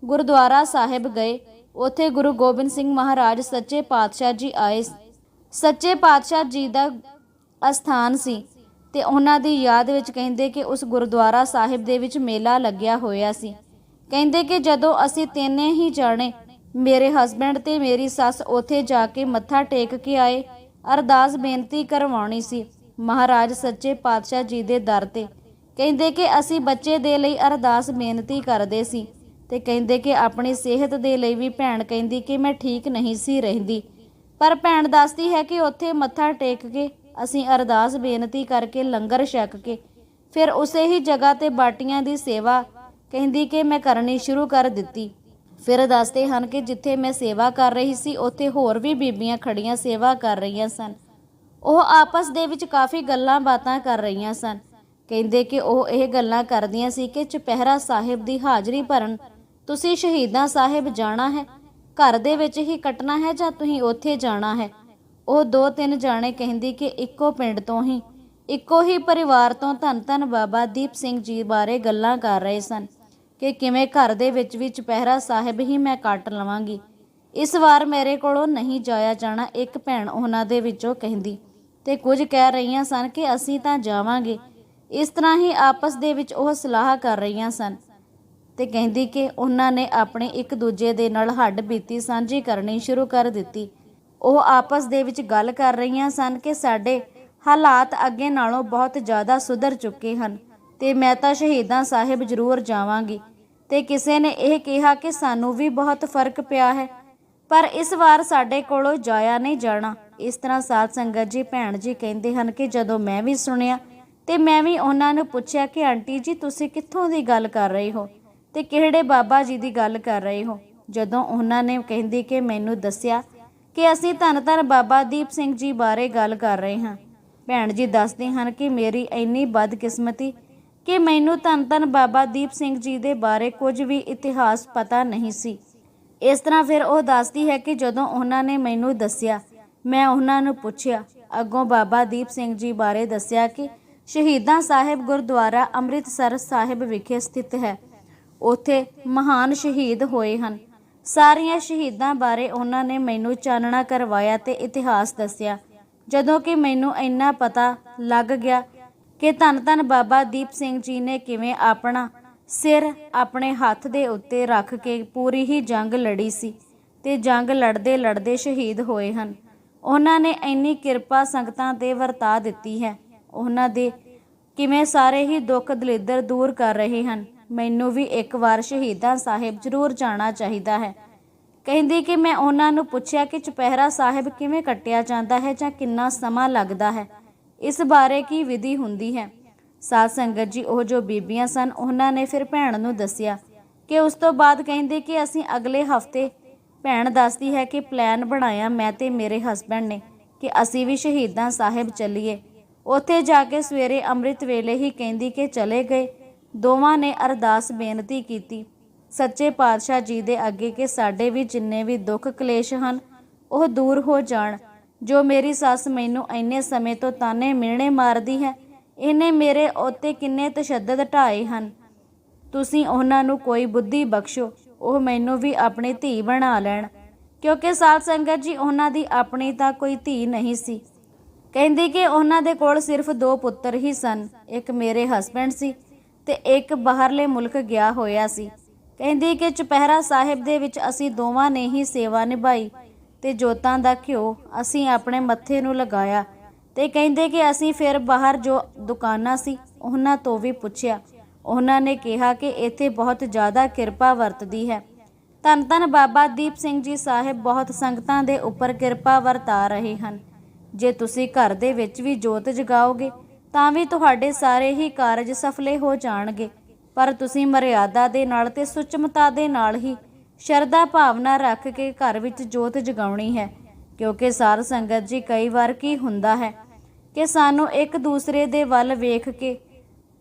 ਗੁਰਦੁਆਰਾ ਸਾਹਿਬ ਗਏ ਉੱਥੇ ਗੁਰੂ ਗੋਬਿੰਦ ਸਿੰਘ ਮਹਾਰਾਜ ਸੱਚੇ ਪਾਤਸ਼ਾਹ ਜੀ ਆਏ ਸੱਚੇ ਪਾਤਸ਼ਾਹ ਜੀ ਦਾ ਅਸਥਾਨ ਸੀ ਤੇ ਉਹਨਾਂ ਦੀ ਯਾਦ ਵਿੱਚ ਕਹਿੰਦੇ ਕਿ ਉਸ ਗੁਰਦੁਆਰਾ ਸਾਹਿਬ ਦੇ ਵਿੱਚ ਮੇਲਾ ਲੱਗਿਆ ਹੋਇਆ ਸੀ। ਕਹਿੰਦੇ ਕਿ ਜਦੋਂ ਅਸੀਂ ਤਿੰਨੇ ਹੀ ਜਾਣੇ, ਮੇਰੇ ਹਸਬੰਡ ਤੇ ਮੇਰੀ ਸੱਸ ਉੱਥੇ ਜਾ ਕੇ ਮੱਥਾ ਟੇਕ ਕੇ ਆਏ, ਅਰਦਾਸ ਬੇਨਤੀ ਕਰਵਾਉਣੀ ਸੀ ਮਹਾਰਾਜ ਸੱਚੇ ਪਾਤਸ਼ਾਹ ਜੀ ਦੇ ਦਰ ਤੇ। ਕਹਿੰਦੇ ਕਿ ਅਸੀਂ ਬੱਚੇ ਦੇ ਲਈ ਅਰਦਾਸ ਬੇਨਤੀ ਕਰਦੇ ਸੀ। ਤੇ ਕਹਿੰਦੇ ਕਿ ਆਪਣੀ ਸਿਹਤ ਦੇ ਲਈ ਵੀ ਭੈਣ ਕਹਿੰਦੀ ਕਿ ਮੈਂ ਠੀਕ ਨਹੀਂ ਸੀ ਰਹਿੰਦੀ। ਪਰ ਭੈਣ ਦੱਸਦੀ ਹੈ ਕਿ ਉੱਥੇ ਮੱਥਾ ਟੇਕ ਕੇ ਅਸੀਂ ਅਰਦਾਸ ਬੇਨਤੀ ਕਰਕੇ ਲੰਗਰ ਛਕ ਕੇ ਫਿਰ ਉਸੇ ਹੀ ਜਗ੍ਹਾ ਤੇ ਬਾਟੀਆਂ ਦੀ ਸੇਵਾ ਕਹਿੰਦੀ ਕਿ ਮੈਂ ਕਰਨੀ ਸ਼ੁਰੂ ਕਰ ਦਿੱਤੀ। ਫਿਰ ਦੱਸਦੇ ਹਨ ਕਿ ਜਿੱਥੇ ਮੈਂ ਸੇਵਾ ਕਰ ਰਹੀ ਸੀ, ਉੱਥੇ ਹੋਰ ਵੀ ਬੀਬੀਆਂ ਖੜੀਆਂ ਸੇਵਾ ਕਰ ਰਹੀਆਂ ਸਨ। ਉਹ ਆਪਸ ਦੇ ਵਿੱਚ ਕਾਫੀ ਗੱਲਾਂ ਬਾਤਾਂ ਕਰ ਰਹੀਆਂ ਸਨ। ਕਹਿੰਦੇ ਕਿ ਉਹ ਇਹ ਗੱਲਾਂ ਕਰਦੀਆਂ ਸੀ ਕਿ ਚੁਪਹਿਰਾ ਸਾਹਿਬ ਦੀ ਹਾਜ਼ਰੀ ਭਰਨ ਤੁਸੀਂ ਸ਼ਹੀਦਾਂ ਸਾਹਿਬ ਜਾਣਾ ਹੈ, ਘਰ ਦੇ ਵਿੱਚ ਹੀ ਕੱਟਣਾ ਹੈ ਜਾਂ ਤੁਸੀਂ ਉੱਥੇ ਜਾਣਾ ਹੈ? ਉਹ ਦੋ ਤਿੰਨ ਜਾਣੇ ਕਹਿੰਦੀ ਕਿ ਇੱਕੋ ਪਿੰਡ ਤੋਂ ਹੀ, ਇੱਕੋ ਹੀ ਪਰਿਵਾਰ ਤੋਂ ਧੰਨ ਧੰਨ ਬਾਬਾ ਦੀਪ ਸਿੰਘ ਜੀ ਬਾਰੇ ਗੱਲਾਂ ਕਰ ਰਹੇ ਸਨ ਕਿ ਕਿਵੇਂ ਘਰ ਦੇ ਵਿੱਚ ਵੀ ਚੁਪਹਿਰਾ ਸਾਹਿਬ ਹੀ ਮੈਂ ਕੱਟ ਲਵਾਂਗੀ। ਇਸ ਵਾਰ ਮੇਰੇ ਕੋਲੋਂ ਨਹੀਂ ਜਾਇਆ ਜਾਣਾ, ਇੱਕ ਭੈਣ ਉਹਨਾਂ ਦੇ ਵਿੱਚੋਂ ਕਹਿੰਦੀ। ਤੇ ਕੁਝ ਕਹਿ ਰਹੀਆਂ ਸਨ ਕਿ ਅਸੀਂ ਤਾਂ ਜਾਵਾਂਗੇ। ਇਸ ਤਰ੍ਹਾਂ ਹੀ ਆਪਸ ਦੇ ਵਿੱਚ ਉਹ ਸਲਾਹ ਕਰ ਰਹੀਆਂ ਸਨ। ਤੇ ਕਹਿੰਦੀ ਕਿ ਉਹਨਾਂ ਨੇ ਆਪਣੇ ਇੱਕ ਦੂਜੇ ਦੇ ਨਾਲ ਹੱਡ ਬੀਤੀ, ਸਾਂਝੀ ਕਰਨੀ ਸ਼ੁਰੂ ਕਰ ਦਿੱਤੀ। ਉਹ ਆਪਸ ਦੇ ਵਿੱਚ ਗੱਲ ਕਰ ਰਹੀਆਂ ਸਨ ਕਿ ਸਾਡੇ ਹਾਲਾਤ ਅੱਗੇ ਨਾਲੋਂ ਬਹੁਤ ਜ਼ਿਆਦਾ ਸੁਧਰ ਚੁੱਕੇ ਹਨ ਤੇ ਮੈਂ ਤਾਂ ਸ਼ਹੀਦਾਂ ਸਾਹਿਬ ਜ਼ਰੂਰ ਜਾਵਾਂਗੀ। ਤੇ ਕਿਸੇ ਨੇ ਇਹ ਕਿਹਾ ਕਿ ਸਾਨੂੰ ਵੀ ਬਹੁਤ ਫ਼ਰਕ ਪਿਆ ਹੈ, ਪਰ ਇਸ ਵਾਰ ਸਾਡੇ ਕੋਲੋਂ ਜਾਇਆ ਨਹੀਂ ਜਾਣਾ। ਇਸ ਤਰ੍ਹਾਂ ਸਾਧ ਸੰਗਤ ਜੀ, ਭੈਣ ਜੀ ਕਹਿੰਦੇ ਹਨ ਕਿ ਜਦੋਂ ਮੈਂ ਵੀ ਸੁਣਿਆ ਤੇ ਮੈਂ ਵੀ ਉਹਨਾਂ ਨੂੰ ਪੁੱਛਿਆ ਕਿ ਆਂਟੀ ਜੀ, ਤੁਸੀਂ ਕਿੱਥੋਂ ਦੀ ਗੱਲ ਕਰ ਰਹੇ ਹੋ? ਤੇ ਕਿਹੜੇ ਬਾਬਾ ਜੀ ਦੀ ਗੱਲ ਕਰ ਰਹੇ ਹੋ? ਜਦੋਂ ਉਹਨਾਂ ਨੇ ਕਹਿੰਦੀ ਕਿ ਮੈਨੂੰ ਦੱਸਿਆ ਕਿ ਅਸੀਂ ਧੰਨ ਧੰਨ ਬਾਬਾ ਦੀਪ ਸਿੰਘ ਜੀ ਬਾਰੇ ਗੱਲ ਕਰ ਰਹੇ ਹਾਂ, ਭੈਣ ਜੀ ਦੱਸਦੇ ਹਨ ਕਿ ਮੇਰੀ ਇੰਨੀ ਬਦਕਿਸਮਤੀ ਕਿ ਮੈਨੂੰ ਧੰਨ ਧੰਨ ਬਾਬਾ ਦੀਪ ਸਿੰਘ ਜੀ ਦੇ ਬਾਰੇ ਕੁਝ ਵੀ ਇਤਿਹਾਸ ਪਤਾ ਨਹੀਂ ਸੀ। ਇਸ ਤਰ੍ਹਾਂ ਫਿਰ ਉਹ ਦੱਸਦੀ ਹੈ ਕਿ ਜਦੋਂ ਉਹਨਾਂ ਨੇ ਮੈਨੂੰ ਦੱਸਿਆ, ਮੈਂ ਉਹਨਾਂ ਨੂੰ ਪੁੱਛਿਆ, ਅੱਗੋਂ ਬਾਬਾ ਦੀਪ ਸਿੰਘ ਜੀ ਬਾਰੇ ਦੱਸਿਆ ਕਿ ਸ਼ਹੀਦਾਂ ਸਾਹਿਬ ਗੁਰਦੁਆਰਾ ਅੰਮ੍ਰਿਤਸਰ ਸਾਹਿਬ ਵਿਖੇ ਸਥਿਤ ਹੈ। ਉੱਥੇ ਮਹਾਨ ਸ਼ਹੀਦ ਹੋਏ ਹਨ। ਸਾਰੀਆਂ ਸ਼ਹੀਦਾਂ ਬਾਰੇ ਉਹਨਾਂ ਨੇ ਮੈਨੂੰ ਚਾਨਣਾ ਕਰਵਾਇਆ ਤੇ ਇਤਿਹਾਸ ਦੱਸਿਆ। ਜਦੋਂ ਕਿ ਮੈਨੂੰ ਇੰਨਾ ਪਤਾ ਲੱਗ ਗਿਆ ਕਿ ਧੰਨ ਧੰਨ ਬਾਬਾ ਦੀਪ ਸਿੰਘ ਜੀ ਨੇ ਕਿਵੇਂ ਆਪਣਾ ਸਿਰ ਆਪਣੇ ਹੱਥ ਦੇ ਉੱਤੇ ਰੱਖ ਕੇ ਪੂਰੀ ਹੀ ਜੰਗ ਲੜੀ ਸੀ ਤੇ ਜੰਗ ਲੜਦੇ ਲੜਦੇ ਸ਼ਹੀਦ ਹੋਏ ਹਨ। ਉਹਨਾਂ ਨੇ ਇੰਨੀ ਕਿਰਪਾ ਸੰਗਤਾਂ ਤੇ ਵਰਤਾ ਦਿੱਤੀ ਹੈ। ਉਹਨਾਂ ਦੇ ਕਿਵੇਂ ਸਾਰੇ ਹੀ ਦੁੱਖ ਦਲਿੱਦਰ ਦੂਰ ਕਰ ਰਹੇ ਹਨ। ਮੈਨੂੰ ਵੀ ਇੱਕ ਵਾਰ ਸ਼ਹੀਦਾਂ ਸਾਹਿਬ ਜ਼ਰੂਰ ਜਾਣਾ ਚਾਹੀਦਾ ਹੈ। ਕਹਿੰਦੀ ਕਿ ਮੈਂ ਉਹਨਾਂ ਨੂੰ ਪੁੱਛਿਆ ਕਿ ਚੁਪਹਿਰਾ ਸਾਹਿਬ ਕਿਵੇਂ ਕੱਟਿਆ ਜਾਂਦਾ ਹੈ ਜਾਂ ਕਿੰਨਾ ਸਮਾਂ ਲੱਗਦਾ ਹੈ। ਇਸ ਬਾਰੇ ਕੀ ਵਿਧੀ ਹੁੰਦੀ ਹੈ? ਸਾਧ ਸੰਗਤ ਜੀ, ਉਹ ਜੋ ਬੀਬੀਆਂ ਸਨ, ਉਹਨਾਂ ਨੇ ਫਿਰ ਭੈਣ ਨੂੰ ਦੱਸਿਆ ਕਿ ਉਸ ਤੋਂ ਬਾਅਦ ਕਹਿੰਦੇ ਕਿ ਅਸੀਂ ਅਗਲੇ ਹਫ਼ਤੇ ਭੈਣ ਦੱਸਦੀ ਹੈ ਕਿ ਪਲਾਨ ਬਣਾਇਆ ਮੈਂ ਤੇ ਮੇਰੇ ਹਸਬੰਡ ਨੇ ਕਿ ਅਸੀਂ ਵੀ ਸ਼ਹੀਦਾਂ ਸਾਹਿਬ ਚੱਲੀਏ। ਉੱਥੇ ਜਾ ਕੇ ਸਵੇਰੇ ਅੰਮ੍ਰਿਤ ਵੇਲੇ ਹੀ ਕਹਿੰਦੀ ਕਿ ਚਲੇ ਗਏ। ਦੋਵਾਂ ਨੇ ਅਰਦਾਸ ਬੇਨਤੀ ਕੀਤੀ, ਸੱਚੇ ਪਾਤਸ਼ਾਹ ਜੀ ਦੇ ਅੱਗੇ ਕਿ ਸਾਡੇ ਵੀ ਜਿੰਨੇ ਵੀ ਦੁੱਖ ਕਲੇਸ਼ ਹਨ, ਉਹ ਦੂਰ ਹੋ ਜਾਣ। ਜੋ ਮੇਰੀ ਸੱਸ ਮੈਨੂੰ ਇੰਨੇ ਸਮੇਂ ਤੋਂ ਤਾਨੇ ਮਿਹਣੇ ਮਾਰਦੀ ਹੈ, ਇਹਨੇ ਮੇਰੇ ਉੱਤੇ ਕਿੰਨੇ ਤਸ਼ੱਦਦ ਢਾਏ ਹਨ। ਤੁਸੀਂ ਉਹਨਾਂ ਨੂੰ ਕੋਈ ਬੁੱਧੀ ਬਖਸ਼ੋ, ਉਹ ਮੈਨੂੰ ਵੀ ਆਪਣੀ ਧੀ ਬਣਾ ਲੈਣ। ਕਿਉਂਕਿ ਸਾਧ ਸੰਗਤ ਜੀ, ਉਹਨਾਂ ਦੀ ਆਪਣੀ ਤਾਂ ਕੋਈ ਧੀ ਨਹੀਂ ਸੀ। ਕਹਿੰਦੀ ਕਿ ਉਹਨਾਂ ਦੇ ਕੋਲ ਸਿਰਫ ਦੋ ਪੁੱਤਰ ਹੀ ਸਨ, ਇੱਕ ਮੇਰੇ ਹਸਬੰਡ ਸੀ ਤੇ ਇੱਕ ਬਾਹਰਲੇ ਮੁਲਕ ਗਿਆ ਹੋਇਆ ਸੀ। ਕਹਿੰਦੀ ਕਿ ਚੁਪਹਿਰਾ ਸਾਹਿਬ ਦੇ ਵਿੱਚ ਅਸੀਂ ਦੋਵਾਂ ਨੇ ਹੀ ਸੇਵਾ ਨਿਭਾਈ ਤੇ ਜੋਤਾਂ ਦਾ ਘਿਓ ਅਸੀਂ ਆਪਣੇ ਮੱਥੇ ਨੂੰ ਲਗਾਇਆ ਤੇ ਕਹਿੰਦੇ ਕਿ ਅਸੀਂ ਫਿਰ ਬਾਹਰ ਜੋ ਦੁਕਾਨਾਂ ਸੀ, ਉਹਨਾਂ ਤੋਂ ਵੀ ਪੁੱਛਿਆ। ਉਹਨਾਂ ਨੇ ਕਿਹਾ ਕਿ ਇੱਥੇ ਬਹੁਤ ਜ਼ਿਆਦਾ ਕਿਰਪਾ ਵਰਤਦੀ ਹੈ। ਧੰਨ ਧੰਨ ਬਾਬਾ ਦੀਪ ਸਿੰਘ ਜੀ ਸਾਹਿਬ, ਬਹੁਤ ਸੰਗਤਾਂ ਦੇ ਉੱਪਰ ਕਿਰਪਾ ਵਰਤਾ ਰਹੇ ਹਨ। ਜੇ ਤੁਸੀਂ ਘਰ ਦੇ ਵਿੱਚ ਵੀ ਜੋਤ ਜਗਾਓਗੇ ਤਾਂ ਵੀ ਤੁਹਾਡੇ ਸਾਰੇ ਹੀ ਕਾਰਜ ਸਫਲੇ ਹੋ ਜਾਣਗੇ। ਪਰ ਤੁਸੀਂ ਮਰਿਆਦਾ ਦੇ ਨਾਲ ਤੇ ਸੁਚਮਤਾ ਦੇ ਨਾਲ ਹੀ ਸ਼ਰਧਾ ਭਾਵਨਾ ਰੱਖ ਕੇ ਘਰ ਵਿੱਚ ਜੋਤ ਜਗਾਉਣੀ ਹੈ, ਕਿਉਂਕਿ ਸਾਧ ਸੰਗਤ ਜੀ ਕਈ ਵਾਰ ਕੀ ਹੁੰਦਾ ਹੈ ਕਿ ਸਾਨੂੰ ਇੱਕ ਦੂਸਰੇ ਦੇ ਵੱਲ ਵੇਖ ਕੇ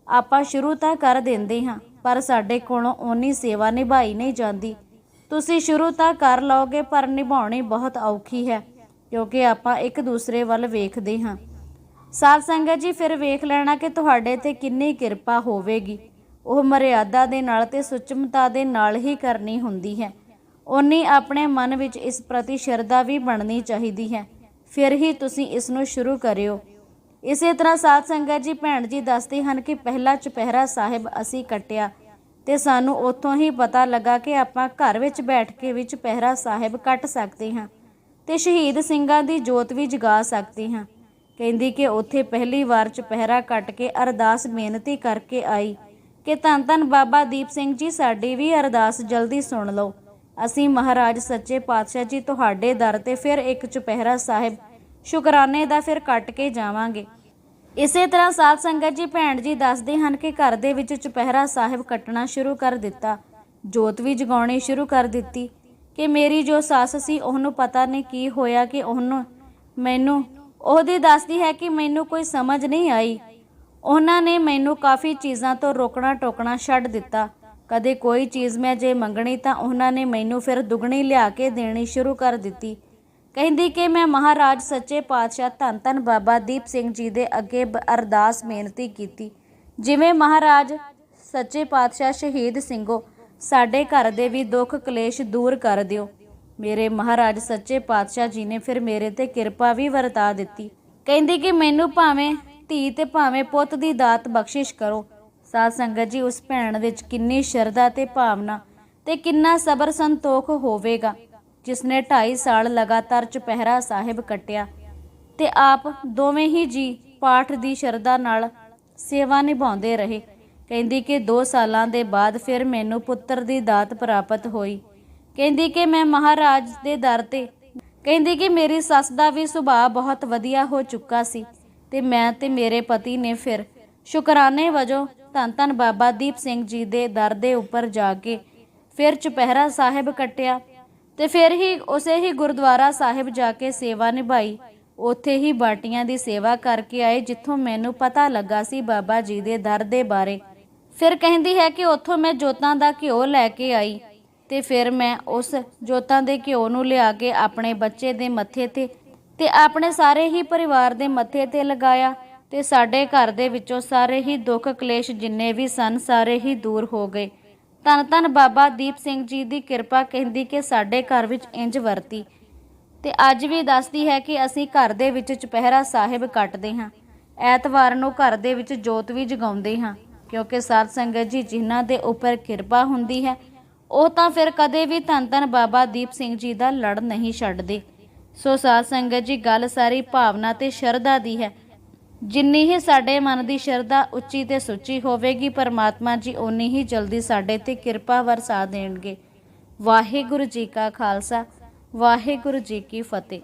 ਆਪਾਂ ਸ਼ੁਰੂ ਤਾਂ ਕਰ ਦਿੰਦੇ ਹਾਂ, ਪਰ ਸਾਡੇ ਕੋਲੋਂ ਓਨੀ ਸੇਵਾ ਨਿਭਾਈ ਨਹੀਂ ਜਾਂਦੀ। ਤੁਸੀਂ ਸ਼ੁਰੂ ਤਾਂ ਕਰ ਲਓਗੇ, ਪਰ ਨਿਭਾਉਣੀ ਬਹੁਤ ਔਖੀ ਹੈ, ਕਿਉਂਕਿ ਆਪਾਂ ਇੱਕ ਦੂਸਰੇ ਵੱਲ ਵੇਖਦੇ ਹਾਂ। ਸਾਧ ਸੰਗਤ ਜੀ, ਫਿਰ ਵੇਖ ਲੈਣਾ ਕਿ ਤੁਹਾਡੇ ਤੇ ਕਿੰਨੀ ਕਿਰਪਾ ਹੋਵੇਗੀ। ਉਹ ਮਰਿਆਦਾ ਦੇ ਨਾਲ ਤੇ ਸੁਚਮਤਾ ਦੇ ਨਾਲ ਹੀ ਕਰਨੀ ਹੁੰਦੀ ਹੈ। ਓਨੀ ਆਪਣੇ ਮਨ ਵਿੱਚ ਇਸ ਪ੍ਰਤੀ ਸ਼ਰਧਾ ਵੀ ਬਣਨੀ ਚਾਹੀਦੀ ਹੈ। ਫਿਰ ਹੀ ਤੁਸੀਂ ਇਸ ਨੂੰ ਸ਼ੁਰੂ ਕਰਿਓ। ਇਸੇ ਤਰ੍ਹਾਂ ਸਾਧ ਸੰਗਤ ਜੀ, ਭੈਣ ਜੀ ਦੱਸਦੇ ਹਨ ਕਿ ਪਹਿਲਾ ਚੁਪਹਿਰਾ ਸਾਹਿਬ ਅਸੀਂ ਕੱਟਿਆ ਤੇ ਸਾਨੂੰ ਉੱਥੋਂ ਹੀ ਪਤਾ ਲੱਗਾ ਕਿ ਆਪਾਂ ਘਰ ਵਿੱਚ ਬੈਠ ਕੇ ਵੀ ਚੁਪਹਿਰਾ ਸਾਹਿਬ ਕੱਟ ਸਕਦੇ ਹਾਂ ਤੇ ਸ਼ਹੀਦ ਸਿੰਘਾਂ ਦੀ ਜੋਤ ਵੀ ਜਗਾ ਸਕਦੇ ਹਾਂ। ਕਹਿੰਦੀ ਕਿ ਉੱਥੇ ਪਹਿਲੀ ਵਾਰ ਚੁਪਹਿਰਾ ਕੱਟ ਕੇ ਅਰਦਾਸ ਬੇਨਤੀ ਕਰਕੇ ਆਈ ਕਿ ਧੰਨ ਧੰਨ ਬਾਬਾ ਦੀਪ ਸਿੰਘ ਜੀ, ਸਾਡੀ ਵੀ ਅਰਦਾਸ ਜਲਦੀ ਸੁਣ ਲਓ। ਅਸੀਂ ਮਹਾਰਾਜ ਸੱਚੇ ਪਾਤਸ਼ਾਹ ਜੀ ਤੁਹਾਡੇ ਦਰ ਤੇ ਫਿਰ ਇੱਕ ਚੁਪਹਿਰਾ ਸਾਹਿਬ ਸ਼ੁਕਰਾਨੇ ਦਾ ਫਿਰ ਕੱਟ ਕੇ ਜਾਵਾਂਗੇ। ਇਸੇ ਤਰ੍ਹਾਂ ਸਾਧ ਸੰਗਤ ਜੀ ਭੈਣ ਜੀ ਦੱਸਦੇ ਹਨ ਕਿ ਘਰ ਦੇ ਵਿੱਚ ਚੁਪਹਿਰਾ ਸਾਹਿਬ ਕੱਟਣਾ ਸ਼ੁਰੂ ਕਰ ਦਿੱਤਾ। ਜੋਤ ਵੀ ਜਗਾਉਣੀ ਸ਼ੁਰੂ ਕਰ ਦਿੱਤੀ ਕਿ ਮੇਰੀ ਜੋ ਸੱਸ ਸੀ, ਉਹਨੂੰ ਪਤਾ ਨਹੀਂ ਕੀ ਹੋਇਆ ਕਿ ਉਹਨੂੰ ਮੈਨੂੰ ਉਹਦੀ ਦੱਸਦੀ ਹੈ ਕਿ ਮੈਨੂੰ ਕੋਈ ਸਮਝ ਨਹੀਂ ਆਈ। ਉਹਨਾਂ ਨੇ ਮੈਨੂੰ ਕਾਫੀ ਚੀਜ਼ਾਂ ਤੋਂ ਰੋਕਣਾ ਟੋਕਣਾ ਛੱਡ ਦਿੱਤਾ। ਕਦੇ ਕੋਈ ਚੀਜ਼ ਮੈਂ ਜੇ ਮੰਗਣੀ ਤਾਂ ਉਹਨਾਂ ਨੇ ਮੈਨੂੰ ਫਿਰ ਦੁੱਗਣੀ ਲਿਆ ਕੇ ਦੇਣੀ ਸ਼ੁਰੂ ਕਰ ਦਿੱਤੀ। ਕਹਿੰਦੀ ਕਿ ਮੈਂ ਮਹਾਰਾਜ ਸੱਚੇ ਪਾਤਸ਼ਾਹ ਧੰਨ ਧੰਨ ਬਾਬਾ ਦੀਪ ਸਿੰਘ ਜੀ ਦੇ ਅੱਗੇ ਅਰਦਾਸ ਬੇਨਤੀ ਕੀਤੀ। ਜਿਵੇਂ ਮਹਾਰਾਜ ਸੱਚੇ ਪਾਤਸ਼ਾਹ ਸ਼ਹੀਦ ਸਿੰਘੋ, ਸਾਡੇ ਘਰ ਦੇ ਵੀ ਦੁੱਖ ਕਲੇਸ਼ ਦੂਰ ਕਰ ਦਿਓ। ਮੇਰੇ ਮਹਾਰਾਜ ਸੱਚੇ ਪਾਤਸ਼ਾਹ ਜੀ ਨੇ ਫਿਰ ਮੇਰੇ ਤੇ ਕਿਰਪਾ ਵੀ ਵਰਤਾ ਦਿੱਤੀ। ਕਹਿੰਦੀ ਕਿ ਮੈਨੂੰ ਭਾਵੇਂ ਧੀ ਤੇ ਭਾਵੇਂ ਪੁੱਤ ਦੀ ਦਾਤ ਬਖਸ਼ਿਸ਼ ਕਰੋ। ਸਾਧ ਸੰਗਤ ਜੀ, ਉਸ ਭੈਣ ਵਿੱਚ ਕਿੰਨੀ ਸ਼ਰਧਾ ਤੇ ਭਾਵਨਾ ਤੇ ਕਿੰਨਾ ਸਬਰ ਸੰਤੋਖ ਹੋਵੇਗਾ ਜਿਸ ਨੇ 2.5 ਸਾਲ ਲਗਾਤਾਰ ਚੁਪਹਿਰਾ ਸਾਹਿਬ ਕੱਟਿਆ ਤੇ ਆਪ ਦੋਵੇਂ ਹੀ ਜੀ ਪਾਠ ਦੀ ਸ਼ਰਧਾ ਨਾਲ ਸੇਵਾ ਨਿਭਾਉਂਦੇ ਰਹੇ। ਕਹਿੰਦੀ ਕਿ 2 ਸਾਲਾਂ ਦੇ ਬਾਅਦ ਫਿਰ ਮੈਨੂੰ ਪੁੱਤਰ ਦੀ ਦਾਤ ਪ੍ਰਾਪਤ ਹੋਈ। ਕਹਿੰਦੀ ਕਿ ਮੈਂ ਮਹਾਰਾਜ ਦੇ ਦਰ ਤੇ। ਕਹਿੰਦੀ ਕਿ ਮੇਰੀ ਸੱਸ ਦਾ ਵੀ ਸੁਭਾਅ ਬਹੁਤ ਵਧੀਆ ਹੋ ਚੁੱਕਾ ਸੀ ਤੇ ਮੈਂ ਤੇ ਮੇਰੇ ਪਤੀ ਨੇ ਫਿਰ ਸ਼ੁਕਰਾਨੇ ਵਜੋਂ ਧੰਨ ਧੰਨ ਬਾਬਾ ਦੀਪ ਸਿੰਘ ਜੀ ਦੇ ਦਰ ਦੇ ਉੱਪਰ ਜਾ ਕੇ ਫਿਰ ਚੁਪਹਿਰਾ ਸਾਹਿਬ ਕੱਟਿਆ ਤੇ ਫਿਰ ਹੀ ਉਸੇ ਹੀ ਗੁਰਦੁਆਰਾ ਸਾਹਿਬ ਜਾ ਕੇ ਸੇਵਾ ਨਿਭਾਈ। ਉੱਥੇ ਹੀ ਬਾਟੀਆਂ ਦੀ ਸੇਵਾ ਕਰਕੇ ਆਏ ਜਿੱਥੋਂ ਮੈਨੂੰ ਪਤਾ ਲੱਗਾ ਸੀ ਬਾਬਾ ਜੀ ਦੇ ਦਰ ਦੇ ਬਾਰੇ। ਫਿਰ ਕਹਿੰਦੀ ਹੈ ਕਿ ਉੱਥੋਂ ਮੈਂ ਜੋਤਾਂ ਦਾ ਘਿਓ ਲੈ ਕੇ ਆਈ। ਤੇ ਫਿਰ ਮੈਂ ਉਸ ਜੋਤਾਂ ਦੇ ਘਿਓ ਨੂੰ ਲਿਆ ਕੇ ਆਪਣੇ ਬੱਚੇ ਦੇ ਮੱਥੇ ਤੇ ਤੇ ਆਪਣੇ ਸਾਰੇ ਹੀ ਪਰਿਵਾਰ ਦੇ ਮੱਥੇ ਤੇ ਲਗਾਇਆ ਤੇ ਸਾਡੇ ਘਰ ਦੇ ਵਿੱਚੋਂ ਸਾਰੇ ਹੀ ਦੁੱਖ ਕਲੇਸ਼ ਜਿੰਨੇ ਵੀ ਸਨ, ਸਾਰੇ ਹੀ ਦੂਰ ਹੋ ਗਏ। ਧੰਨ ਧੰਨ ਬਾਬਾ ਦੀਪ ਸਿੰਘ ਜੀ ਦੀ ਕਿਰਪਾ ਕਹਿੰਦੀ ਕਿ ਸਾਡੇ ਘਰ ਵਿੱਚ ਇੰਜ ਵਰਤੀ। ਤੇ ਅੱਜ ਵੀ ਦੱਸਦੀ ਹੈ ਕਿ ਅਸੀਂ ਘਰ ਦੇ ਵਿੱਚ ਚੁਪਹਿਰਾ ਸਾਹਿਬ ਕੱਟਦੇ ਹਾਂ। ਐਤਵਾਰ ਨੂੰ ਘਰ ਦੇ ਵਿੱਚ ਜੋਤ ਵੀ ਜਗਾਉਂਦੇ ਹਾਂ, ਕਿਉਂਕਿ ਸਾਧ ਸੰਗਤ ਜੀ ਜਿਨ੍ਹਾਂ ਦੇ ਉੱਪਰ ਕਿਰਪਾ ਹੁੰਦੀ ਹੈ ਉਹ ਤਾਂ ਫਿਰ ਕਦੇ ਵੀ ਧੰਨ ਧੰਨ ਬਾਬਾ ਦੀਪ ਸਿੰਘ ਜੀ ਦਾ ਲੜ ਨਹੀਂ ਛੱਡਦੇ। ਸੋ ਸਾਧ ਸੰਗਤ ਜੀ, ਗੱਲ ਸਾਰੀ ਭਾਵਨਾ ਤੇ ਸ਼ਰਧਾ ਦੀ ਹੈ। ਜਿੰਨੀ ਹੀ ਸਾਡੇ ਮਨ ਦੀ ਸ਼ਰਧਾ ਉੱਚੀ ਤੇ ਸੁੱਚੀ ਹੋਵੇਗੀ, ਪਰਮਾਤਮਾ ਜੀ ਓਨੀ ਹੀ ਜਲਦੀ ਸਾਡੇ ਤੇ ਕਿਰਪਾ ਵਰਸਾ ਦੇਣਗੇ। ਵਾਹਿਗੁਰੂ ਜੀ ਕਾ ਖਾਲਸਾ, ਵਾਹਿਗੁਰੂ ਜੀ ਕੀ ਫਤਿਹ।